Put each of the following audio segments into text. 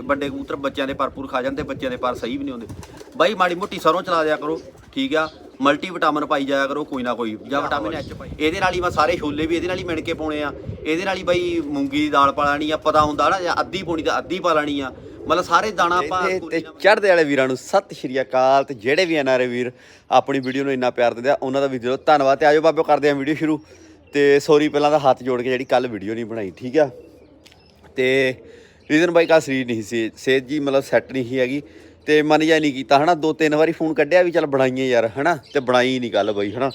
ਵੱਡੇ ਕਬੂਤਰ ਬੱਚਿਆਂ ਦੇ ਭਰਪੂਰ ਖਾ ਜਾਂਦੇ ਬੱਚਿਆਂ ਦੇ ਪਰ ਸਹੀ ਵੀ ਨਹੀਂ ਹੁੰਦੇ। ਬਾਈ ਮਾੜੀ ਮੋਟੀ ਸਰੋਂ ਚਲਾ ਦਿਆ ਕਰੋ ਠੀਕ ਆ? ਮਲਟੀ ਵਿਟਾਮਿਨ ਪਾਈ ਜਾਇਆ ਕਰੋ ਕੋਈ ਨਾ ਕੋਈ ਜਾਂ ਵਿਟਾਮਿਨ ਐਚ ਪਾਈ। ਇਹਦੇ ਨਾਲ ਹੀ ਮੈਂ ਸਾਰੇ ਛੋਲੇ ਵੀ ਇਹਦੇ ਨਾਲ ਹੀ ਮਿਣ ਕੇ ਪਾਉਣੇ ਆ। ਇਹਦੇ ਨਾਲ ਹੀ ਬਾਈ ਮੂੰਗੀ ਦੀ ਦਾਲ ਪਾ ਲੈਣੀ ਆ ਪਤਾ ਹੁੰਦਾ ਨਾ ਜਾਂ ਅੱਧੀ ਪਾਉਣੀ ਤਾਂ ਅੱਧੀ ਪਾ ਲੈਣੀ ਆ। ਮਤਲਬ ਸਾਰੇ ਦਾਣਾ ਆਪਾਂ ਤੇ- ਚੜ੍ਹਦੇ ਵਾਲੇ ਵੀਰਾਂ ਨੂੰ ਸਤਿ ਸ਼੍ਰੀ ਅਕਾਲ ਤੇ ਜਿਹੜੇ ਵੀ ਐਨਆਰਏ ਵੀਰ ਆਪਣੀ ਵੀਡੀਓ ਨੂੰ ਇੰਨਾ ਪਿਆਰ ਦਿੰਦੇ ਆ ਉਹਨਾਂ ਦਾ ਵੀ ਦਿਲੋਂ ਧੰਨਵਾਦ ਤੇ ਆਜੋ ਬਾਬਿਓ ਕਰਦੇ ਆ ਵੀਡੀਓ ਸ਼ੁਰੂ। ਤੇ ਸੌਰੀ ਪਹਿਲਾਂ ਤਾਂ ਹੱਥ ਜੋੜ ਕੇ ਜਿਹੜੀ ਕੱਲ ਵੀਡੀਓ ਨਹੀਂ ਬਣਾਈ ਠੀਕ ਆ? ਤੇ ਰੀਜ਼ਨ ਬਾਈ ਕਾ ਸਰੀਰ ਨਹੀਂ ਸੀ, ਸਿਹਤ ਜੀ ਮਤਲਬ ਸੈੱਟ ਨਹੀਂ ਸੀ ਹੈਗੀ। ਤੇ ਮਨ ਜਾ ਨਹੀਂ ਕੀਤਾ, ਹਨਾ, ਦੋ ਤਿੰਨ ਵਾਰੀ ਫੋਨ ਕੱਢਿਆ ਵੀ ਚੱਲ ਬਣਾਈਏ ਯਾਰ, ਹਨਾ, ਤੇ ਬਣਾਈ ਨਹੀਂ ਗੱਲ ਬਾਈ, ਹਨਾ।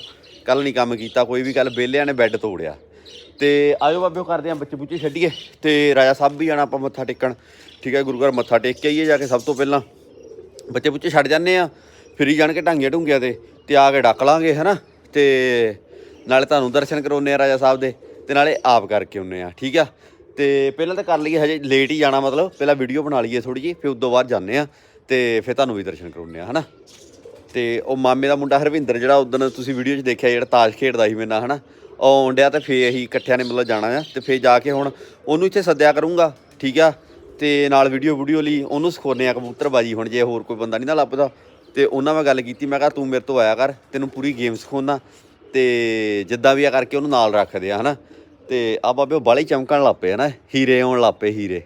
ਕੱਲ ਨਹੀਂ ਕੰਮ ਕੀਤਾ, ਕੋਈ ਵੀ ਗੱਲ ਬੇਲਿਆਂ ਨੇ ਬੈੱਡ ਤੋੜਿਆ। ਤੇ ਆਇਓ ਬਾਬਿਓ ਕਰਦੇ ਆ ਬੱਚੇ ਬੁੱਚੇ ਛੱਡੀਏ, ਤੇ ਰਾਜਾ ਸਾਹਿਬ ਵੀ ਜਾਣਾ ਆਪਾਂ ਮੱਥਾ ਟੇਕਣ। ਠੀਕ ਹੈ, ਗੁਰੂ ਘਰ ਮੱਥਾ ਟੇਕ ਕੇ ਆਈਏ ਜਾ ਕੇ ਸਭ ਤੋਂ ਪਹਿਲਾਂ। ਬੱਚੇ ਬੁੱਚੇ ਛੱਡ ਜਾਂਦੇ ਆ, ਫਿਰੀ ਜਾਣ ਕੇ ਢਾਂਗੀਆਂ ਢੁੰਗੀਆਂ ਤੇ ਤੇ ਆ ਕੇ ਡੱਕ ਲਾਂਗੇ, ਹਨਾ। ਤੇ ਨਾਲੇ ਤੁਹਾਨੂੰ ਦਰਸ਼ਨ ਕਰਾਉਨੇ ਆ ਰਾਜਾ ਸਾਹਿਬ ਦੇ, ਤੇ ਨਾਲੇ ਆਪ ਕਰਕੇ ਆਉਨੇ ਆ, ਠੀਕ ਆ। ਤੇ ਪਹਿਲਾਂ ਤਾਂ ਕਰ ਲਈਏ ਹਜੇ ਲੇਟ ਹੀ ਜਾਣਾ ਮਤਲਬ, ਪਹਿਲਾਂ ਵੀਡੀਓ ਬਣਾ ਲਈਏ ਥੋੜੀ ਜਿਹੀ, ਫਿਰ ਉਦੋਂ ਬਾਅਦ ਜਾਂਦੇ ਆ ਤੇ ਫਿਰ ਤੁਹਾਨੂੰ ਵੀ ਦਰਸ਼ਨ ਕਰਾਉਨੇ ਆ ਹਨਾ? ਤੇ ਉਹ ਮਾਮੇ ਦਾ ਮੁੰਡਾ ਹਰਵਿੰਦਰ, ਜਿਹੜਾ ਉਦੋਂ ਤੁਸੀਂ ਵੀਡੀਓ 'ਚ ਦੇਖਿਆ ਜਿਹੜਾ ਤਾਸ਼ ਖੇਡਦਾ ਸੀ ਮੇਰੇ ਨਾਲ, ਹਨਾ? ਉਹ ਆਉਂਦਿਆ ਤੇ ਫੇਰ ਅਸੀਂ ਇਕੱਠਿਆਂ ਨੇ ਮਤਲਬ ਜਾਣਾ ਆ ਤੇ ਫੇਰ ਜਾ ਕੇ ਹੁਣ ਉਹਨੂੰ ਇੱਥੇ ਸੱਦਿਆ ਕਰੂੰਗਾ, ਠੀਕ ਆ? ਤੇ ਨਾਲ ਵੀਡੀਓ ਵੀਡੀਓ ਲਈ ਉਹਨੂੰ ਸਿਖਾਉਂਦੇ ਆ ਕਬੂਤਰਬਾਜੀ ਹੁਣ, ਜੇ ਹੋਰ ਕੋਈ ਬੰਦਾ ਨਹੀਂ ਨਾ ਲੱਭਦਾ। ਤੇ ਉਹਨਾਂ ਮੈਂ ਗੱਲ ਕੀਤੀ, ਮੈਂ ਕਿਹਾ ਤੂੰ ਮੇਰੇ ਤੋਂ ਆਇਆ ਕਰ, ਤੈਨੂੰ ਪੂਰੀ ਗੇਮ ਸਿਖਾਉਣਾ ਤੇ ਜਿੱਦਾਂ ਵੀ ਆ ਕਰਕੇ ਉਹਨੂੰ ਨਾਲ ਰੱਖਦੇ ਆ, ਹਨਾ? ਤੇ ਆ ਬਾਬੇ ਉਹ ਬਾਲੇ ਚਮਕਣ ਲੱਪੇ ਹਨਾ ਹੀਰੇ ਆਉਣ ਲੱਪੇ ਹੀਰੇ।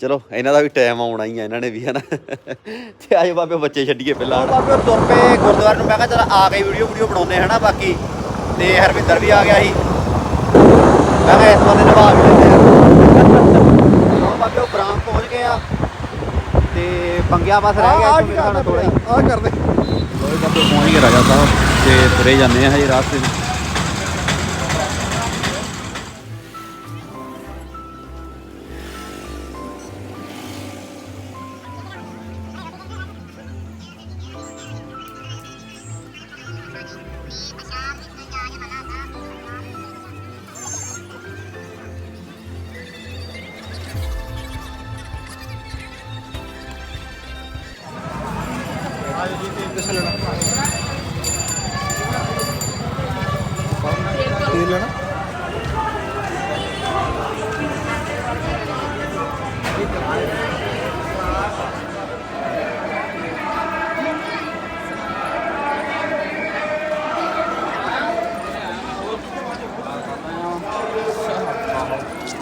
ਚਲੋ ਇਹਨਾਂ ਦਾ ਵੀ ਟਾਈਮ ਆਉਣਾ ਹੀ ਆ ਇਹਨਾਂ ਨੇ ਵੀ ਹਨਾ। ਤੇ ਆਜੋ ਬਾਬੇ ਬੱਚੇ ਛੱਡੀਏ ਪਹਿਲਾਂ ਬਾਬੇ ਤੁਰ ਪਏ ਗੁਰਦੁਆਰੇ ਨੂੰ ਮੈਂ ਕਿਹਾ ਚਲ ਆ ਕੇ ਵੀਡੀਓ ਵੀਡੀਓ ਬਣਾਉਨੇ ਹਨਾ ਬਾਕੀ। ਤੇ ਹਰਵਿੰਦਰ ਵੀ ਆ ਗਿਆ ਸੀ। ਮੈਂ ਕਿਹਾ ਇਸ ਬੰਦੇ ਨਿਭਾ ਵੀ ਲੈਂਦੇ ਆ। ਉਹ ਬਾਬੇ ਉਹ ਬਰਾਮ ਪਹੁੰਚ ਗਏ ਆ। ਤੇ ਪੰਗਿਆ ਬਸ ਰਹਿ ਗਿਆ ਮੇਰਾ ਥੋੜਾ ਹੀ। ਆ ਕਰਦੇ ਲੋਏ ਬਾਬੇ ਪਹੁੰਚ ਗਏ ਰਾਜਾ ਸਾਹਿਬ ਤੇ ਤੁਰੇ ਜਾਂਦੇ ਆ ਹਜੇ ਰਾਸਤੇ 'ਚ ਤੇਲ ਲੈਣਾ।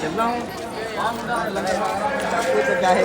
ਚੱਲਾਂ। ਆ ਮੁੰਡਾ ਲੰਗਾ ਕੋਈ ਤਾਂ ਚਾਹੇ।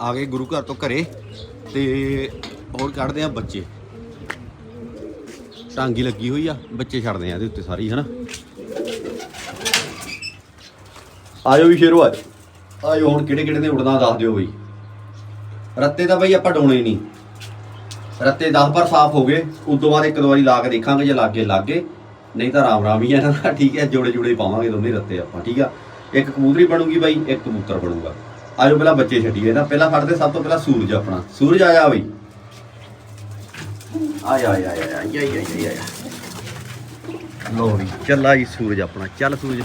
ਆ ਗਏ ਗੁਰੂ ਘਰ ਤੋਂ ਘਰੇ ਤੇ ਹੋਰ ਕੱਢਦੇ ਆ ਬੱਚੇ। ਟਾਂਗੀ ਲੱਗੀ ਹੋਈ ਆ, ਬੱਚੇ ਛੱਡਦੇ ਆ ਇਹਦੇ ਉੱਤੇ ਸਾਰੀ, ਹਨਾ? ਆਇਓ ਵੀ ਸ਼ੇਰੋ ਆਇਓ ਆਇਓ ਹੁਣ ਕਿਹੜੇ ਕਿਹੜੇ ਨੇ ਉੜਨਾ ਦੱਸ ਦਿਓ ਬਈ। ਰੱਤੇ ਤਾਂ ਬਈ ਆਪਾਂ ਡੋਣੇ ਨਹੀਂ। ਰੱਤੇ 10 ਪਰ ਸਾਫ਼ ਹੋ ਗਏ, ਉਸ ਤੋਂ ਬਾਅਦ ਇੱਕ ਦੋ ਵਾਰੀ ਲਾ ਕੇ ਦੇਖਾਂਗੇ ਜੇ ਲੱਗੇ ਲੱਗੇ। ਨਹੀਂ ਤਾਂ ਰਾਮ ਰਾਮ ਹੀ ਆ ਨਾ, ਠੀਕ ਹੈ, ਜੋੜੇ ਜੋੜੇ ਪਾਵਾਂਗੇ ਦੋਨੇ ਰੱਤੇ ਆਪਾਂ, ਠੀਕ ਆ? ਇੱਕ ਕਬੂਤਰੀ ਬਣੂਗੀ ਬਾਈ, ਇੱਕ ਕਬੂਤਰ ਬਣੂਗਾ। ਆਜੋ ਪਹਿਲਾਂ ਬੱਚੇ ਛੱਡੀਏ ਨਾ ਪਹਿਲਾਂ ਫੜਦੇ ਸਭ ਤੋਂ ਪਹਿਲਾਂ ਸੂਰਜ ਆਪਣਾ। ਸੂਰਜ ਆ ਜਾ ਬਈ। ਆ ਜਾ ਆ ਜਾ ਆ ਜਾ ਆ ਜਾ ਆ ਜਾ ਲੋ ਵੀ ਚੱਲਾ ਜੀ ਸੂਰਜ ਆਪਣਾ ਚੱਲ ਸੂਰਜ।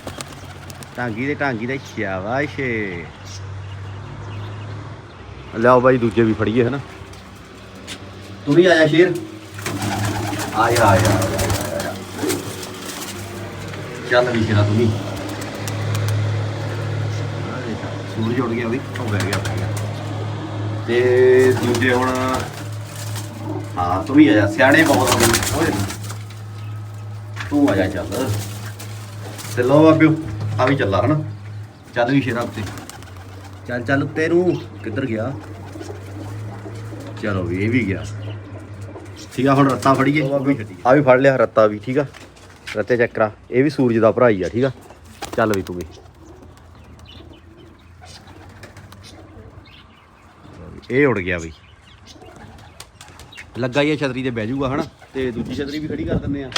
ਟਾਂਗੀ ਦੇ ਟਾਂਗੀ ਦਾ ਸ਼ਾਬਾਸ਼। ਲਿਆਓ ਬਾਈ ਦੂਜੇ ਵੀ ਫੜੀਏ ਹਨਾ। ਤੂੰ ਵੀ ਆ ਜਾ ਸ਼ੇਰ? ਆ ਆ ਜਾ, ਆ ਜਾ ਚੱਲ ਵੀ ਸ਼ੇਰਾ ਤੂੰ ਵੀ ਆ ਸੂਰਜ ਉੱਡ ਗਿਆ ਵੀ ਉਹ ਬਹਿ ਗਿਆ ਬਹਿ ਗਿਆ। ਤੇ ਦੂਜੇ ਹੁਣ ਹਾਂ ਤੂੰ ਵੀ ਆ ਜਾ ਸਿਆਣੇ ਬਹੁਤ ਹੋ ਗਏ ਓਏ ਤੂੰ ਆ ਜਾ ਚੱਲ। ਤੇ ਲੋ ਬਾਬਿਓ ਆ ਵੀ ਚੱਲਾ ਹਨਾ? ਚੱਲ ਵੀ ਸ਼ੇਰਾ ਉੱਤੇ। ਚੱਲ ਚੱਲ ਉੱਤੇ ਨੂੰ ਕਿੱਧਰ ਗਿਆ? ਚਲੋ ਵੀ ਇਹ ਵੀ ਗਿਆ। ਠੀਕ ਆ ਹੁਣ ਰੱਤਾ ਫੜੀਏ। ਆ ਵੀ ਫੜ ਲਿਆ ਰੱਤਾ ਵੀ ਠੀਕ ਆ? ਰੱਤੇ ਚੱਕਰਾ ਇਹ ਵੀ ਸੂਰਜ ਦਾ ਭਰਾ ਹੀ ਆ ਠੀਕ ਆ? ਚੱਲ ਵੀ ਤੂੰ ਵੀ। ਇਹ ਉੜ ਗਿਆ ਬਈ। ਲੱਗਾ ਹੀ ਆ ਛਤਰੀ ਤੇ ਬਹਿ ਜਾਊਗਾ ਹਨਾ? ਤੇ ਦੂਜੀ ਛਤਰੀ ਵੀ ਖੜੀ ਕਰ ਦਿੰਦੇ ਆ।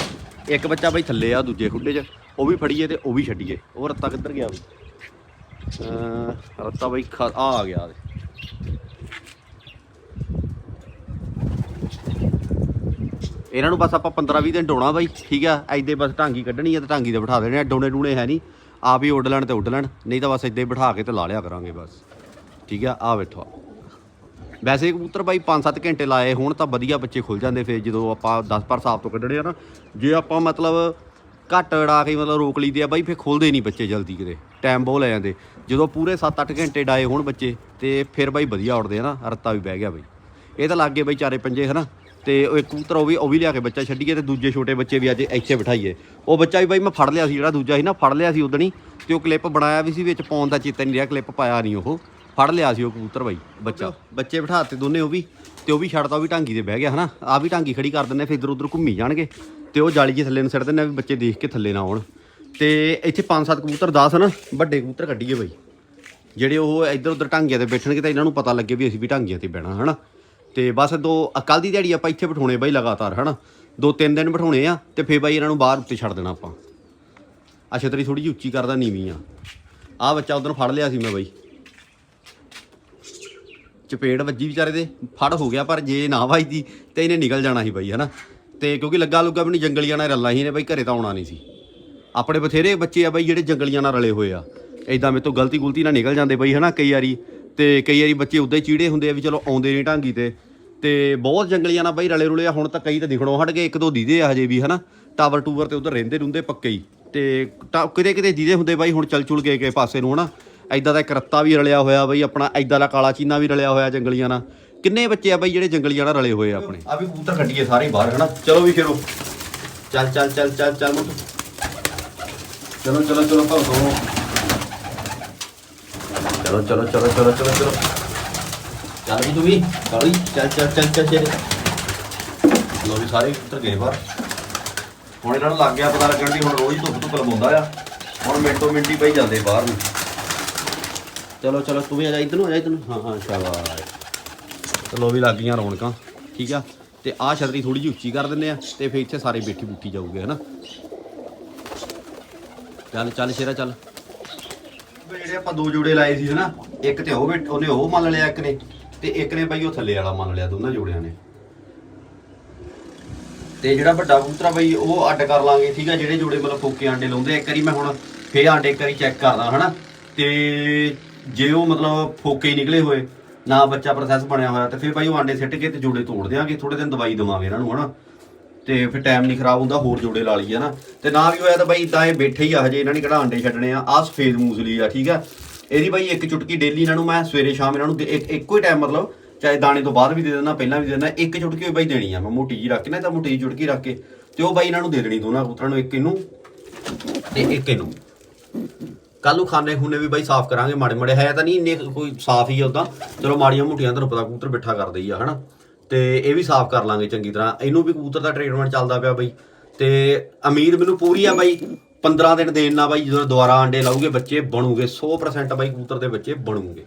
ਇੱਕ ਬੱਚਾ ਬਈ ਥੱਲੇ ਆ ਦੂਜੇ ਖੁੱਡੇ 'ਚ। ਉਹ ਵੀ ਫੜੀਏ ਤੇ ਉਹ ਵੀ ਛੱਡੀਏ। ਉਹ ਰੱਤਾ ਕਿੱਧਰ ਗਿਆ ਬਈ? ਰੱਤਾ ਬਈ ਆ ਆ ਗਿਆ ਇਹਨਾਂ ਨੂੰ ਬਸ ਆਪਾਂ 15 20 ਦਿਨ ਡੋਣਾ ਬਾਈ ਠੀਕ ਆ? ਐਦੇ ਬਸ ਢਾਂਗੀ ਕੱਢਣੀ ਆ ਤੇ ਢਾਂਗੀ ਤੇ ਬਿਠਾ ਦੇਣੇ ਆ। ਡੋਣੇ ਡੂਣੇ ਹੈ ਨਹੀਂ। ਆਪ ਹੀ ਉੱਡ ਲੈਣ ਤੇ ਉੱਡ ਲੈਣ। ਨਹੀਂ ਤਾਂ ਬਸ ਏਦਾਂ ਹੀ ਬਿਠਾ ਕੇ ਤੇ ਲਾ ਲਿਆ ਕਰਾਂਗੇ ਬਸ। ਠੀਕ ਆ? ਆ। ਬੈਠੋ ਵੈਸੇ ਕਬੂਤਰ ਬਾਈ 5-7 ਘੰਟੇ ਲਾਏ, ਹੁਣ ਤਾਂ ਵਧੀਆ ਬੱਚੇ ਖੁੱਲ ਜਾਂਦੇ ਫਿਰ ਜਦੋਂ ਆਪਾਂ 10 ਪਰ ਸਾਫ਼ ਤੋਂ ਕੱਢਣੇ ਆ ਨਾ। ਜੇ ਆਪਾਂ ਮਤਲਬ ਘੱਟ ਅੜਾ ਕੇ ਮਤਲਬ ਰੋਕ ਲਈਦੇ ਆ ਬਾਈ, ਫਿਰ ਖੁੱਲਦੇ ਨਹੀਂ ਬੱਚੇ ਜਲਦੀ ਕਿਤੇ ਟਾਈਮ ਬਹੁਤ ਲੈ ਜਾਂਦੇ। ਜਦੋਂ ਪੂਰੇ 7-8 ਘੰਟੇ ਡਾਏ ਹੋਣ ਬੱਚੇ, ਤੇ ਫਿਰ ਬਾਈ ਵਧੀਆ ਉੱਡਦੇ ਆ ਨਾ, ਰੱਤਾ ਵੀ ਬਹਿ ਗਿਆ ਬਾਈ। ਇਹ ਤਾਂ ਲੱਗ ਗਏ ਬਾਈ ਚਾਰੇ ਪੰਜੇ, ਹਨਾ? ਤੇ ਉਹ ਇੱਕ ਕਬੂਤਰ ਉਹ ਵੀ ਉਹ ਵੀ ਲਿਆ ਕੇ ਬੱਚਾ ਛੱਡੀਏ, ਤੇ ਦੂਜੇ ਛੋਟੇ ਬੱਚੇ ਵੀ ਅੱਜ ਇੱਥੇ ਬਿਠਾਈਏ। ਉਹ ਬੱਚਾ ਵੀ ਬਾਈ ਮੈਂ ਫੜ ਲਿਆ ਸੀ ਜਿਹੜਾ ਦੂਜਾ ਸੀ ਨਾ, ਫੜ ਲਿਆ ਸੀ ਉਦਣੀ ਤੇ ਉਹ ਕਲਿੱਪ ਬਣਾਇਆ ਵੀ ਸੀ, ਵਿੱਚ ਪਾਉਣ ਦਾ ਚੇਤਾ ਨਹੀਂ ਰਿਹਾ ਕਲਿੱਪ ਪਾਇਆ ਨਹੀਂ ਉਹ। ਫੜ ਲਿਆ ਸੀ ਉਹ ਕਬੂਤਰ ਬਾਈ, ਬੱਚਾ। ਬੱਚੇ ਬਿਠਾਤੇ ਦੋਨੇ ਉਹ ਵੀ, ਤੇ ਉਹ ਵੀ ਛੱਡਦਾ ਉਹ ਵੀ ਢਾਂਗੀ ਤੇ ਬਹਿ ਗਿਆ ਹਨਾ। ਆ ਵੀ ਢਾਂਗੀ ਖੜੀ ਕਰ ਦਿੰਦੇ, ਫਿਰ ਇੱਧਰ ਉੱਧਰ ਘੁੰਮੀ ਜਾਣਗੇ। ਤੇ ਉਹ ਜਾਲੀ ਜੀ ਥੱਲੇ ਨੂੰ ਸਿੱਟ ਦਿੰਦੇ ਆ ਵੀ ਬੱਚੇ ਦੇਖ ਕੇ ਥੱਲੇ ਨਾ ਆਉਣ। ਤੇ ਇੱਥੇ ਪੰਜ ਸੱਤ ਕਬੂਤਰ 10 ਹਨ, ਵੱਡੇ ਕਬੂਤਰ ਕੱਢੀਏ ਬਾਈ। ਜਿਹੜੇ ਉਹ ਇੱਧਰ ਉੱਧਰ ਢਾਂਗੀਆਂ ਤੇ ਬੈਠਣਗੇ ਤਾਂ ਇਹਨਾਂ ਨੂੰ ਪਤਾ ਲੱਗੇ ਵੀ ਅਸੀਂ ਵੀ ਢਾਂਗੀਆਂ ਤੇ ਬਹਿਣਾ ਹਨਾ। ਤੇ ਬਸ ਦੋ ਕੱਲ ਦੀ ਦਿਹਾੜੀ ਆਪਾਂ ਇੱਥੇ ਬਿਠਾਉਣੇ ਬਾਈ ਲਗਾਤਾਰ ਹਨਾ। ਦੋ ਤਿੰਨ ਦਿਨ ਬਿਠਾਉਣੇ ਆ, ਤੇ ਫੇਰ ਬਾਈ ਇਹਨਾਂ ਨੂੰ ਬਾਹਰ ਉੱਤੇ ਛੱਡ ਦੇਣਾ ਆਪਾਂ। ਆ ਛਤਰੀ ਥੋੜੀ ਜਿਹੀ ਉੱਚੀ ਕਰਦਾ, ਨੀਵੀਂ ਆ। ਆ ਬੱਚਾ ਉਧਰ ਫੜ ਲਿਆ ਸੀ ਮੈਂ ਬਾਈ। ਚਪੇੜ ਵੱਜੀ ਵਿਚਾਰੇ ਦੇ, ਫੜ ਹੋ ਗਿਆ ਪਰ ਜੇ ਨਾ ਵੱਜਦੀ ਤੇ ਇਹਨੇ ਨਿਕਲ ਜਾਣਾ ਸੀ ਬਾਈ, ਹਨਾ? ਤੇ ਕਿਉਂਕਿ ਲੱਗਾ ਲੁੱਗਾ ਵੀ ਨਹੀਂ, ਜੰਗਲੀਆਂ ਨਾਲ ਰੱਲਾ ਹੀ ਨੇ ਬਾਈ, ਘਰੇ ਤਾਂ ਆਉਣਾ ਨਹੀਂ ਸੀ। ਆਪਣੇ ਬਥੇਰੇ ਬੱਚੇ ਆ ਬਾਈ, ਜਿਹੜੇ ਜੰਗਲੀਆਂ ਨਾਲ ਰਲੇ ਹੋਏ ਆ। ਐਦਾਂ ਮੇਰੇ ਤੋਂ ਗਲਤੀ ਗੁਲਤੀ ਨਾਲ ਨਿਕਲ ਜਾਂਦੇ ਬਾਈ, ਹਨਾ, ਕਈ ਵਾਰੀ। ਤੇ ਕਈ ਵਾਰੀ ਬੱਚੇ ਉਦਾਂ ਹੀ ਚੀੜੇ ਹੁੰਦੇ ਆ ਵੀ ਚਲੋ ਆਉਂਦੇ ਨਹੀਂ ਢਾਂਗੀ ਤੇ। ਤੇ ਬਹੁਤ ਜੰਗਲੀਆਂ ਨਾਲ ਬਾਈ ਰਲੇ ਰੁਲੇ ਆ, ਹੁਣ ਤਾਂ ਕਈ ਤਾਂ ਦਿਖਣੋਂ ਹਟ ਗਏ, ਇੱਕ ਦੋ ਦੀਦੇ ਆ ਹਜੇ ਵੀ, ਹਨਾ? ਟਾਵਰ ਟੂਵਰ ਤੇ ਉਧਰ ਰਹਿੰਦੇ ਰੁੰਦੇ ਪੱਕੇ ਹੀ। ਤੇ ਟਾ- ਕਿਤੇ ਕਿਤੇ ਦੀਦੇ ਹੁੰਦੇ ਬਾਈ, ਹੁਣ ਚਲ ਚੁਲ ਗਏ ਕੇ ਪਾਸੇ ਨੂੰ, ਹਨਾ? ਐਦਾਂ ਦਾ ਇੱਕ ਰੱਤਾ ਵੀ ਰਲਿਆ ਹੋਇਆ ਬਈ, ਆਪਣਾ ਐਦਾਂ ਦਾ ਕਾਲਾ ਚੀਨਾ ਵੀ ਰਲਿਆ ਹੋਇਆ ਜੰਗਲੀਆਂ ਨਾਲ। ਕਿੰਨੇ ਬੱਚੇ ਆ ਬਈ ਜਿਹੜੇ ਜੰਗਲੀਆਂ ਨਾਲ ਰਲੇ ਹੋਏ ਆ ਆਪਣੇ? ਆ ਵੀ ਕਬੂਤਰ ਕੱਢੀਏ ਸਾਰੇ ਬਾਹਰ, ਹਨਾ? ਚਲੋ ਵੀ ਫਿਰੋ। ਚੱਲ ਚੱਲ ਚੱਲ ਚੱਲ ਚੱਲ, ਮੁੱਤ। ਚਲੋ ਚਲੋ ਚਲੋ, ਭਗਤੋ। ਚਲੋ ਚਲੋ ਚਲੋ ਚਲੋ ਚਲੋ ਚਲੋ। ਚੱਲ ਵੀ ਤੂੰ ਵੀ ਚਲ ਚੱਲ ਚੱਲ ਚੱਲ ਚੱਲ ਚੱਲ। ਲੋ ਵੀ ਸਾਰੇ ਉੱਤਰ ਗਏ ਬਾਹਰ। ਹੁਣ ਇਹਨਾਂ ਨੂੰ ਲੱਗ ਗਿਆ ਪਤਾ ਲੱਗਣ ਦੀ ਹੁਣ ਰੋਜ਼ ਧੁੱਪ ਧੁੱਪ ਲਵਾਉਂਦਾ ਆ। ਹੁਣ ਮਿੰਟੋ ਮਿੰਟੀ ਪਈ ਜਾਂਦੇ ਬਾਹਰ ਨੂੰ। ਚਲੋ ਚਲੋ, ਤੂੰ ਵੀ ਆ ਜਾ ਇੱਧਰ ਨੂੰ, ਆ ਜਾ ਇੱਧਰ ਨੂੰ। ਹਾਂ ਹਾਂ, ਸ਼ਾਬਾਸ਼। ਚਲੋ ਵੀ ਲੱਗ ਗਈਆਂ ਰੌਣਕਾਂ, ਠੀਕ ਆ? ਤੇ ਆਹ ਛਤਰੀ ਥੋੜੀ ਜਿਹੀ ਉੱਚੀ ਕਰ ਦਿੰਦੇ ਆ ਤੇ ਫਿਰ ਇੱਥੇ ਸਾਰੇ ਬੈਠੀ ਬੂਟੀ ਜਾਊਗੇ, ਹਨਾ? ਚੱਲ ਚੱਲ, ਸ਼ੇਰਾ, ਚੱਲ। ਜਿਹੜੇ ਆਪਾਂ ਦੋ ਜੋੜੇ ਲਾਏ ਸੀ, ਹਨਾ? ਇੱਕ ਤੇ ਉਹ ਬੈਠ, ਉਹਨੇ ਉਹ ਮੰਨ ਲਿਆ ਇੱਕ ਨੇ, ਤੇ ਇੱਕ ਨੇ ਬਾਈ ਉਹ ਥੱਲੇ ਵਾਲਾ ਮੰਨ ਲਿਆ, ਦੋਨਾਂ ਜੋੜਿਆਂ ਨੇ। ਤੇ ਜਿਹੜਾ ਵੱਡਾ ਕਬੂਤਰਾ ਬਈ, ਉਹ ਅੱਡ ਕਰ ਲਾਂਗੇ, ਠੀਕ ਆ? ਜਿਹੜੇ ਜੋੜੇ ਮਤਲਬ ਫੋਕੇ ਆਂਡੇ ਲਾਉਂਦੇ ਆ, ਇੱਕ ਵਾਰੀ ਮੈਂ ਹੁਣ ਫੇਰ ਆਂਡੇ ਇੱਕ ਵਾਰੀ ਚੈੱਕ ਕਰਦਾ, ਹਨਾ? ਤੇ ਜੇ ਉਹ ਮਤਲਬ ਫੋਕੇ ਹੀ ਨਿਕਲੇ ਹੋਏ, ਨਾ ਬੱਚਾ ਪ੍ਰੋਸੈਸ ਬਣਿਆ ਹੋਇਆ, ਤੇ ਫਿਰ ਭਾਈ ਉਹ ਆਂਡੇ ਸਿੱਟ ਕੇ ਤੇ ਜੋੜੇ ਤੋੜ ਦਿਆਂਗੇ ਥੋੜੇ ਦਿਨ ਦਵਾਈ ਦਵਾਂਗੇ ਇਹਨਾਂ ਨੂੰ, ਹਨਾ? ਤੇ ਫਿਰ ਟਾਈਮ ਨਹੀਂ ਖਰਾਬ ਹੁੰਦਾ, ਹੋਰ ਜੋੜੇ ਲਾ ਲਈਏ ਨਾ ਤੇ ਨਾ ਵੀ ਹੋਇਆ ਤਾਂ ਬਾਈ ਇਦਾਂ ਇਹ ਬੈਠੇ ਹੀ ਆ ਹਜੇ, ਇਹਨਾਂ ਨੇ ਕਿਹੜਾ ਆਂਡੇ ਛੱਡਣੇ ਆ, ਆਹ ਸਫੇਦ ਮੂਸਲੀ ਆ, ਠੀਕ ਆ? ਇਹਦੀ ਬਾਈ ਇੱਕ ਚੁਟਕੀ ਡੇਲੀ ਇਹਨਾਂ ਨੂੰ ਮੈਂ ਸਵੇਰੇ ਸ਼ਾਮ ਇਹਨਾਂ ਨੂੰ ਦੇ- ਇੱਕੋ ਹੀ ਟਾਈਮ ਮਤਲਬ ਚਾਹੇ ਦਾਣੇ ਤੋਂ ਬਾਅਦ ਵੀ ਦੇ ਦੇਣਾ ਪਹਿਲਾਂ ਵੀ ਦੇ ਦੇਣਾ ਇੱਕ ਚੁਟਕੀ ਬਾਈ ਦੇਣੀ ਆ, ਮੈਂ ਮੋਟੀ ਜੀ ਰੱਖ ਕੇ ਨਾ ਤਾਂ ਮੋਟੀ ਜਿਹੀ ਚੁਟਕੀ ਰੱਖ ਕੇ, ਤੇ ਉਹ ਬਾਈ ਇਹਨਾਂ ਨੂੰ ਦੇ ਦੇਣੀ ਦੋਨਾਂ ਕਬੂਤਰਾਂ ਨੂੰ, ਇੱਕ ਇਹਨੂੰ ਤੇ ਇੱਕ ਇਹਨੂੰ। ਕੱਲ ਨੂੰ ਖਾਣੇ ਖੂਨੇ ਵੀ ਬਾਈ ਸਾਫ਼ ਕਰਾਂਗੇ ਮਾੜੇ ਮਾੜੇ। ਹੈ ਤਾਂ ਨਹੀਂ ਇੰਨੇ ਕੋਈ ਸਾਫ਼ ਹੀ ਆ ਉਦਾਂ ਚਲੋ ਮਾੜੀਆਂ ਮੋਟੀਆਂ ਤੁਹਾਨੂੰ ਪਤਾ ਕਬੂਤਰ ਬਿਠਾ ਕਰਦੇ ਹੀ ਆ, ਹਨਾ? ਤੇ ਇਹ ਵੀ ਸਾਫ਼ ਕਰ ਲਾਂਗੇ ਚੰਗੀ ਤਰ੍ਹਾਂ। ਇਹਨੂੰ ਵੀ ਕਬੂਤਰ ਦਾ ਟ੍ਰੀਟਮੈਂਟ ਚੱਲਦਾ ਪਿਆ ਬਾਈ। ਤੇ ਉਮੀਦ ਮੈਨੂੰ ਪੂਰੀ ਆ ਬਾਈ 15 ਦਿਨ ਦੇਣ ਨਾਲ ਬਾਈ, ਜਦੋਂ ਦੁਬਾਰਾ ਆਂਡੇ ਲਾਉਗੇ ਬੱਚੇ ਬਣੂਗੇ 100% ਬਾਈ ਕਬੂਤਰ ਦੇ ਬੱਚੇ ਬਣੂਗੇ।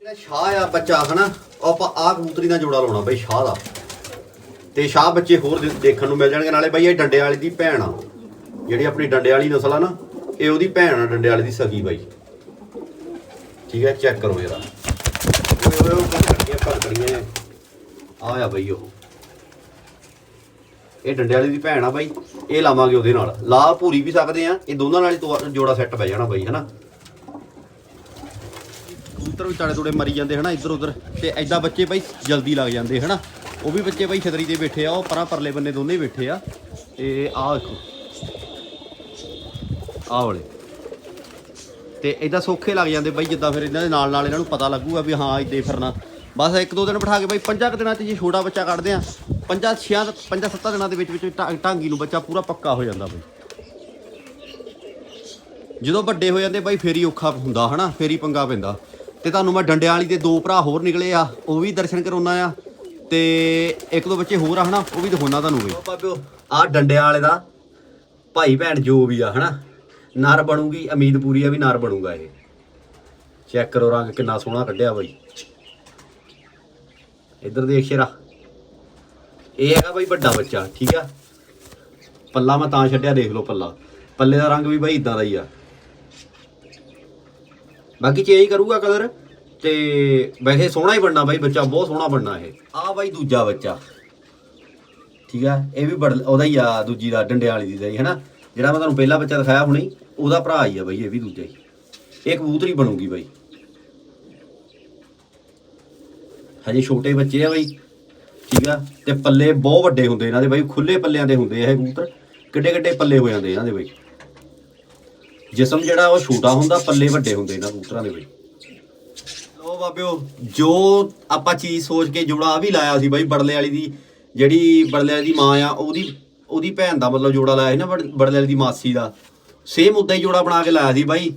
ਜਿਹੜਾ ਸ਼ਾਹ ਆ ਬੱਚਾ, ਹਨਾ? ਉਹ ਆਪਾਂ ਆਹ ਕਬੂਤਰੀ ਦਾ ਜੋੜਾ ਲਾਉਣਾ ਬਾਈ, ਸ਼ਾਹ ਦਾ। ਤੇ ਸ਼ਾਹ ਬੱਚੇ ਹੋਰ ਦੇ- ਦੇਖਣ ਨੂੰ ਮਿਲ ਜਾਣਗੇ, ਨਾਲੇ ਬਾਈ ਇਹ ਡੰਡੇ ਵਾਲੀ ਦੀ ਭੈਣ ਆ। ਜਿਹੜੀ ਆਪਣੀ ਡੰਡੇ ਵਾਲੀ ਨਸਲ ਆ ਨਾ ਇਹ ਉਹਦੀ ਭੈਣ ਆ, ਡੰਡੇ ਵਾਲੇ ਦੀ ਸਗੀ ਬਾਈ। ਠੀਕ ਹੈ ਚੈੱਕ ਕਰੋ ਜਰਾ। ਓਏ ਓਏ ਉਹ ਪਕੜੀਆਂ ਆ ਆ ਬਾਈ ਉਹ। ਇਹ ਡੰਡੇ ਵਾਲੀ ਦੀ ਭੈਣ ਆ ਬਾਈ। ਇਹ ਲਾਵਾਂਗੇ ਉਹਦੇ ਨਾਲ। ਲਾ ਭੂਰੀ ਵੀ ਸਕਦੇ ਆ। ਇਹ ਦੋਨਾਂ ਨਾਲ ਹੀ ਜੋੜਾ ਸੈੱਟ ਪੈ ਜਾਣਾ ਬਾਈ, ਹਨਾ? ਕਬੂਤਰ ਵੀ ਤਾੜੇ ਤੋੜੇ ਮਰੀ ਜਾਂਦੇ, ਹਨਾ ਇੱਧਰ ਉੱਧਰ ਤੇ ਐਦਾਂ ਬੱਚੇ ਬਾਈ ਜਲਦੀ ਲੱਗ ਜਾਂਦੇ, ਹਨਾ? ਉਹ ਵੀ ਬੱਚੇ ਬਾਈ ਛਤਰੀ ਤੇ ਬੈਠੇ ਆ, ਉਹ ਪਰਾਂ ਪਰਲੇ ਬੰਨੇ ਦੋਨੇ ਹੀ ਬੈਠੇ ਆ। ਤੇ ਆਹ ਦੇਖੋ ਆਹ ਵਾਲੇ। ਤੇ ਇਦਾਂ ਸੌਖੇ ਲੱਗ ਜਾਂਦੇ ਬਾਈ, ਜਿੱਦਾਂ ਫਿਰ ਇਹਨਾਂ ਦੇ ਨਾਲ ਨਾਲ ਇਹਨਾਂ ਨੂੰ ਪਤਾ ਲੱਗੂਗਾ ਵੀ ਹਾਂ ਇੱਦੇ ਫਿਰਨਾ। ਬਸ ਇੱਕ ਦੋ ਦਿਨ ਬਿਠਾ ਕੇ ਬਾਈ, ਪੰਜਾਂ ਕੁ ਦਿਨਾਂ 'ਚ ਜੇ ਛੋਟਾ ਬੱਚਾ ਕੱਢਦੇ ਆ, ਪੰਜਾਂ ਛਿਆਂ ਪੰਜਾਂ ਸੱਤਾਂ ਦਿਨਾਂ ਦੇ ਵਿੱਚ ਵਿੱਚ ਢਾਂਗੀ ਨੂੰ ਬੱਚਾ ਪੂਰਾ ਪੱਕਾ ਹੋ ਜਾਂਦਾ ਬਾਈ। ਜਦੋਂ ਵੱਡੇ ਹੋ ਜਾਂਦੇ ਬਾਈ, ਫੇਰੀ ਔਖਾ ਹੁੰਦਾ ਹਨਾ, ਫੇਰ ਹੀ ਪੰਗਾ ਪੈਂਦਾ। ਤੇ ਤੁਹਾਨੂੰ ਮੈਂ ਡੰਡਿਆਂ ਵਾਲੀ ਦੇ ਦੋ ਭਰਾ ਹੋਰ ਨਿਕਲੇ ਆ, ਉਹ ਵੀ ਦਰਸ਼ਨ ਕਰਾਉਣਾ ਆ ਤੇ ਇੱਕ ਦੋ ਬੱਚੇ ਹੋਰ ਆ ਹਨਾ, ਉਹ ਵੀ ਦਿਖਾਉਣਾ ਤੁਹਾਨੂੰ ਬਈ। ਬਾਬਿਓ ਆ ਡੰਡਿਆਂ ਵਾਲੇ ਦਾ ਭਾਈ ਭੈਣ ਜੋ ਵੀ ਆ ਹਨਾ ਨਰ ਬਣੂਗੀ, ਉਮੀਦ ਪੂਰੀ ਆ ਵੀ ਨਰ ਬਣੂਗਾ ਇਹ। ਚੈੱਕ ਕਰੋ ਰੰਗ ਕਿੰਨਾ ਸੋਹਣਾ ਕੱਢਿਆ ਬਾਈ। ਇੱਧਰ ਦੇਖ ਸ਼ੇਰਾ। ਇਹ ਹੈਗਾ ਬਾਈ ਵੱਡਾ ਬੱਚਾ, ਠੀਕ ਆ? ਪੱਲਾ ਮੈਂ ਤਾਂ ਛੱਡਿਆ, ਦੇਖ ਲਓ ਪੱਲਾ। ਪੱਲੇ ਦਾ ਰੰਗ ਵੀ ਬਾਈ ਇਦਾਂ ਦਾ ਹੀ ਆ। ਬਾਕੀ ਚੇਂਜ ਕਰੂਗਾ ਕਲਰ ਤੇ ਵੈਸੇ ਸੋਹਣਾ ਹੀ ਬਣਨਾ ਬਾਈ ਬੱਚਾ, ਬਹੁਤ ਸੋਹਣਾ ਬਣਨਾ ਇਹ। ਆ ਬਾਈ ਦੂਜਾ ਬੱਚਾ। ਠੀਕ ਆ? ਇਹ ਵੀ ਬੜ, ਉਹਦਾ ਹੀ ਆ ਦੂਜੀ ਦਾ ਡੰਡੇ ਵਾਲੀ ਦੀ ਦਾ ਹੀ, ਹੈਨਾ? ਜਿਹੜਾ ਮੈਂ ਤੁਹਾਨੂੰ ਪਹਿਲਾ ਬੱਚਾ ਦਿਖਾਇਆ ਹੁਣੇ ਉਹਦਾ ਭਰਾ ਹੀ ਆ ਬਾਈ, ਇਹ ਵੀ ਦੂਜਾ ਹੀ। ਇਹ ਕਬੂਤਰੀ ਬਣੂਗੀ ਬਾਈ। ਹਜੇ ਛੋਟੇ ਬੱਚੇ ਆ ਬਾਈ, ਠੀਕ ਆ? ਤੇ ਪੱਲੇ ਬਹੁਤ ਵੱਡੇ ਹੁੰਦੇ ਇਹਨਾਂ ਦੇ ਬਾਈ ਖੁੱਲੇ ਪੱਲਿਆਂ ਦੇ ਹੁੰਦੇ ਆ ਇਹ ਕਬੂਤਰ। ਕਿੱਡੇ ਕਿੱਡੇ ਪੱਲੇ ਹੋ ਜਾਂਦੇ ਇਹਨਾਂ ਦੇ ਬਾਈ। ਜਿਸਮ ਜਿਹੜਾ ਉਹ ਛੋਟਾ ਹੁੰਦਾ, ਪੱਲੇ ਵੱਡੇ ਹੁੰਦੇ ਇਹਨਾਂ ਕਬੂਤਰਾਂ ਦੇ ਬਾਈ। ਲੋ ਬਾਬਿਓ, ਜੋ ਆਪਾਂ ਚੀਜ਼ ਸੋਚ ਕੇ ਜੋੜਾ ਵੀ ਲਾਇਆ ਸੀ ਬਾਈ ਬੜਲੇ ਵਾਲੀ ਦੀ, ਜਿਹੜੀ ਬੜਲੇ ਵਾਲੀ ਦੀ ਮਾਂ ਆ, ਉਹਦੀ ਉਹਦੀ ਭੈਣ ਦਾ ਮਤਲਬ ਜੋੜਾ ਲਾਇਆ ਸੀ ਨਾ, ਬੜ- ਬੜਲੇ ਵਾਲੀ ਦੀ ਮਾਸੀ ਦਾ। ਸੇਮ ਉਦਾਂ ਹੀ ਜੋੜਾ ਬਣਾ ਕੇ ਲਾਇਆ ਸੀ ਬਾਈ।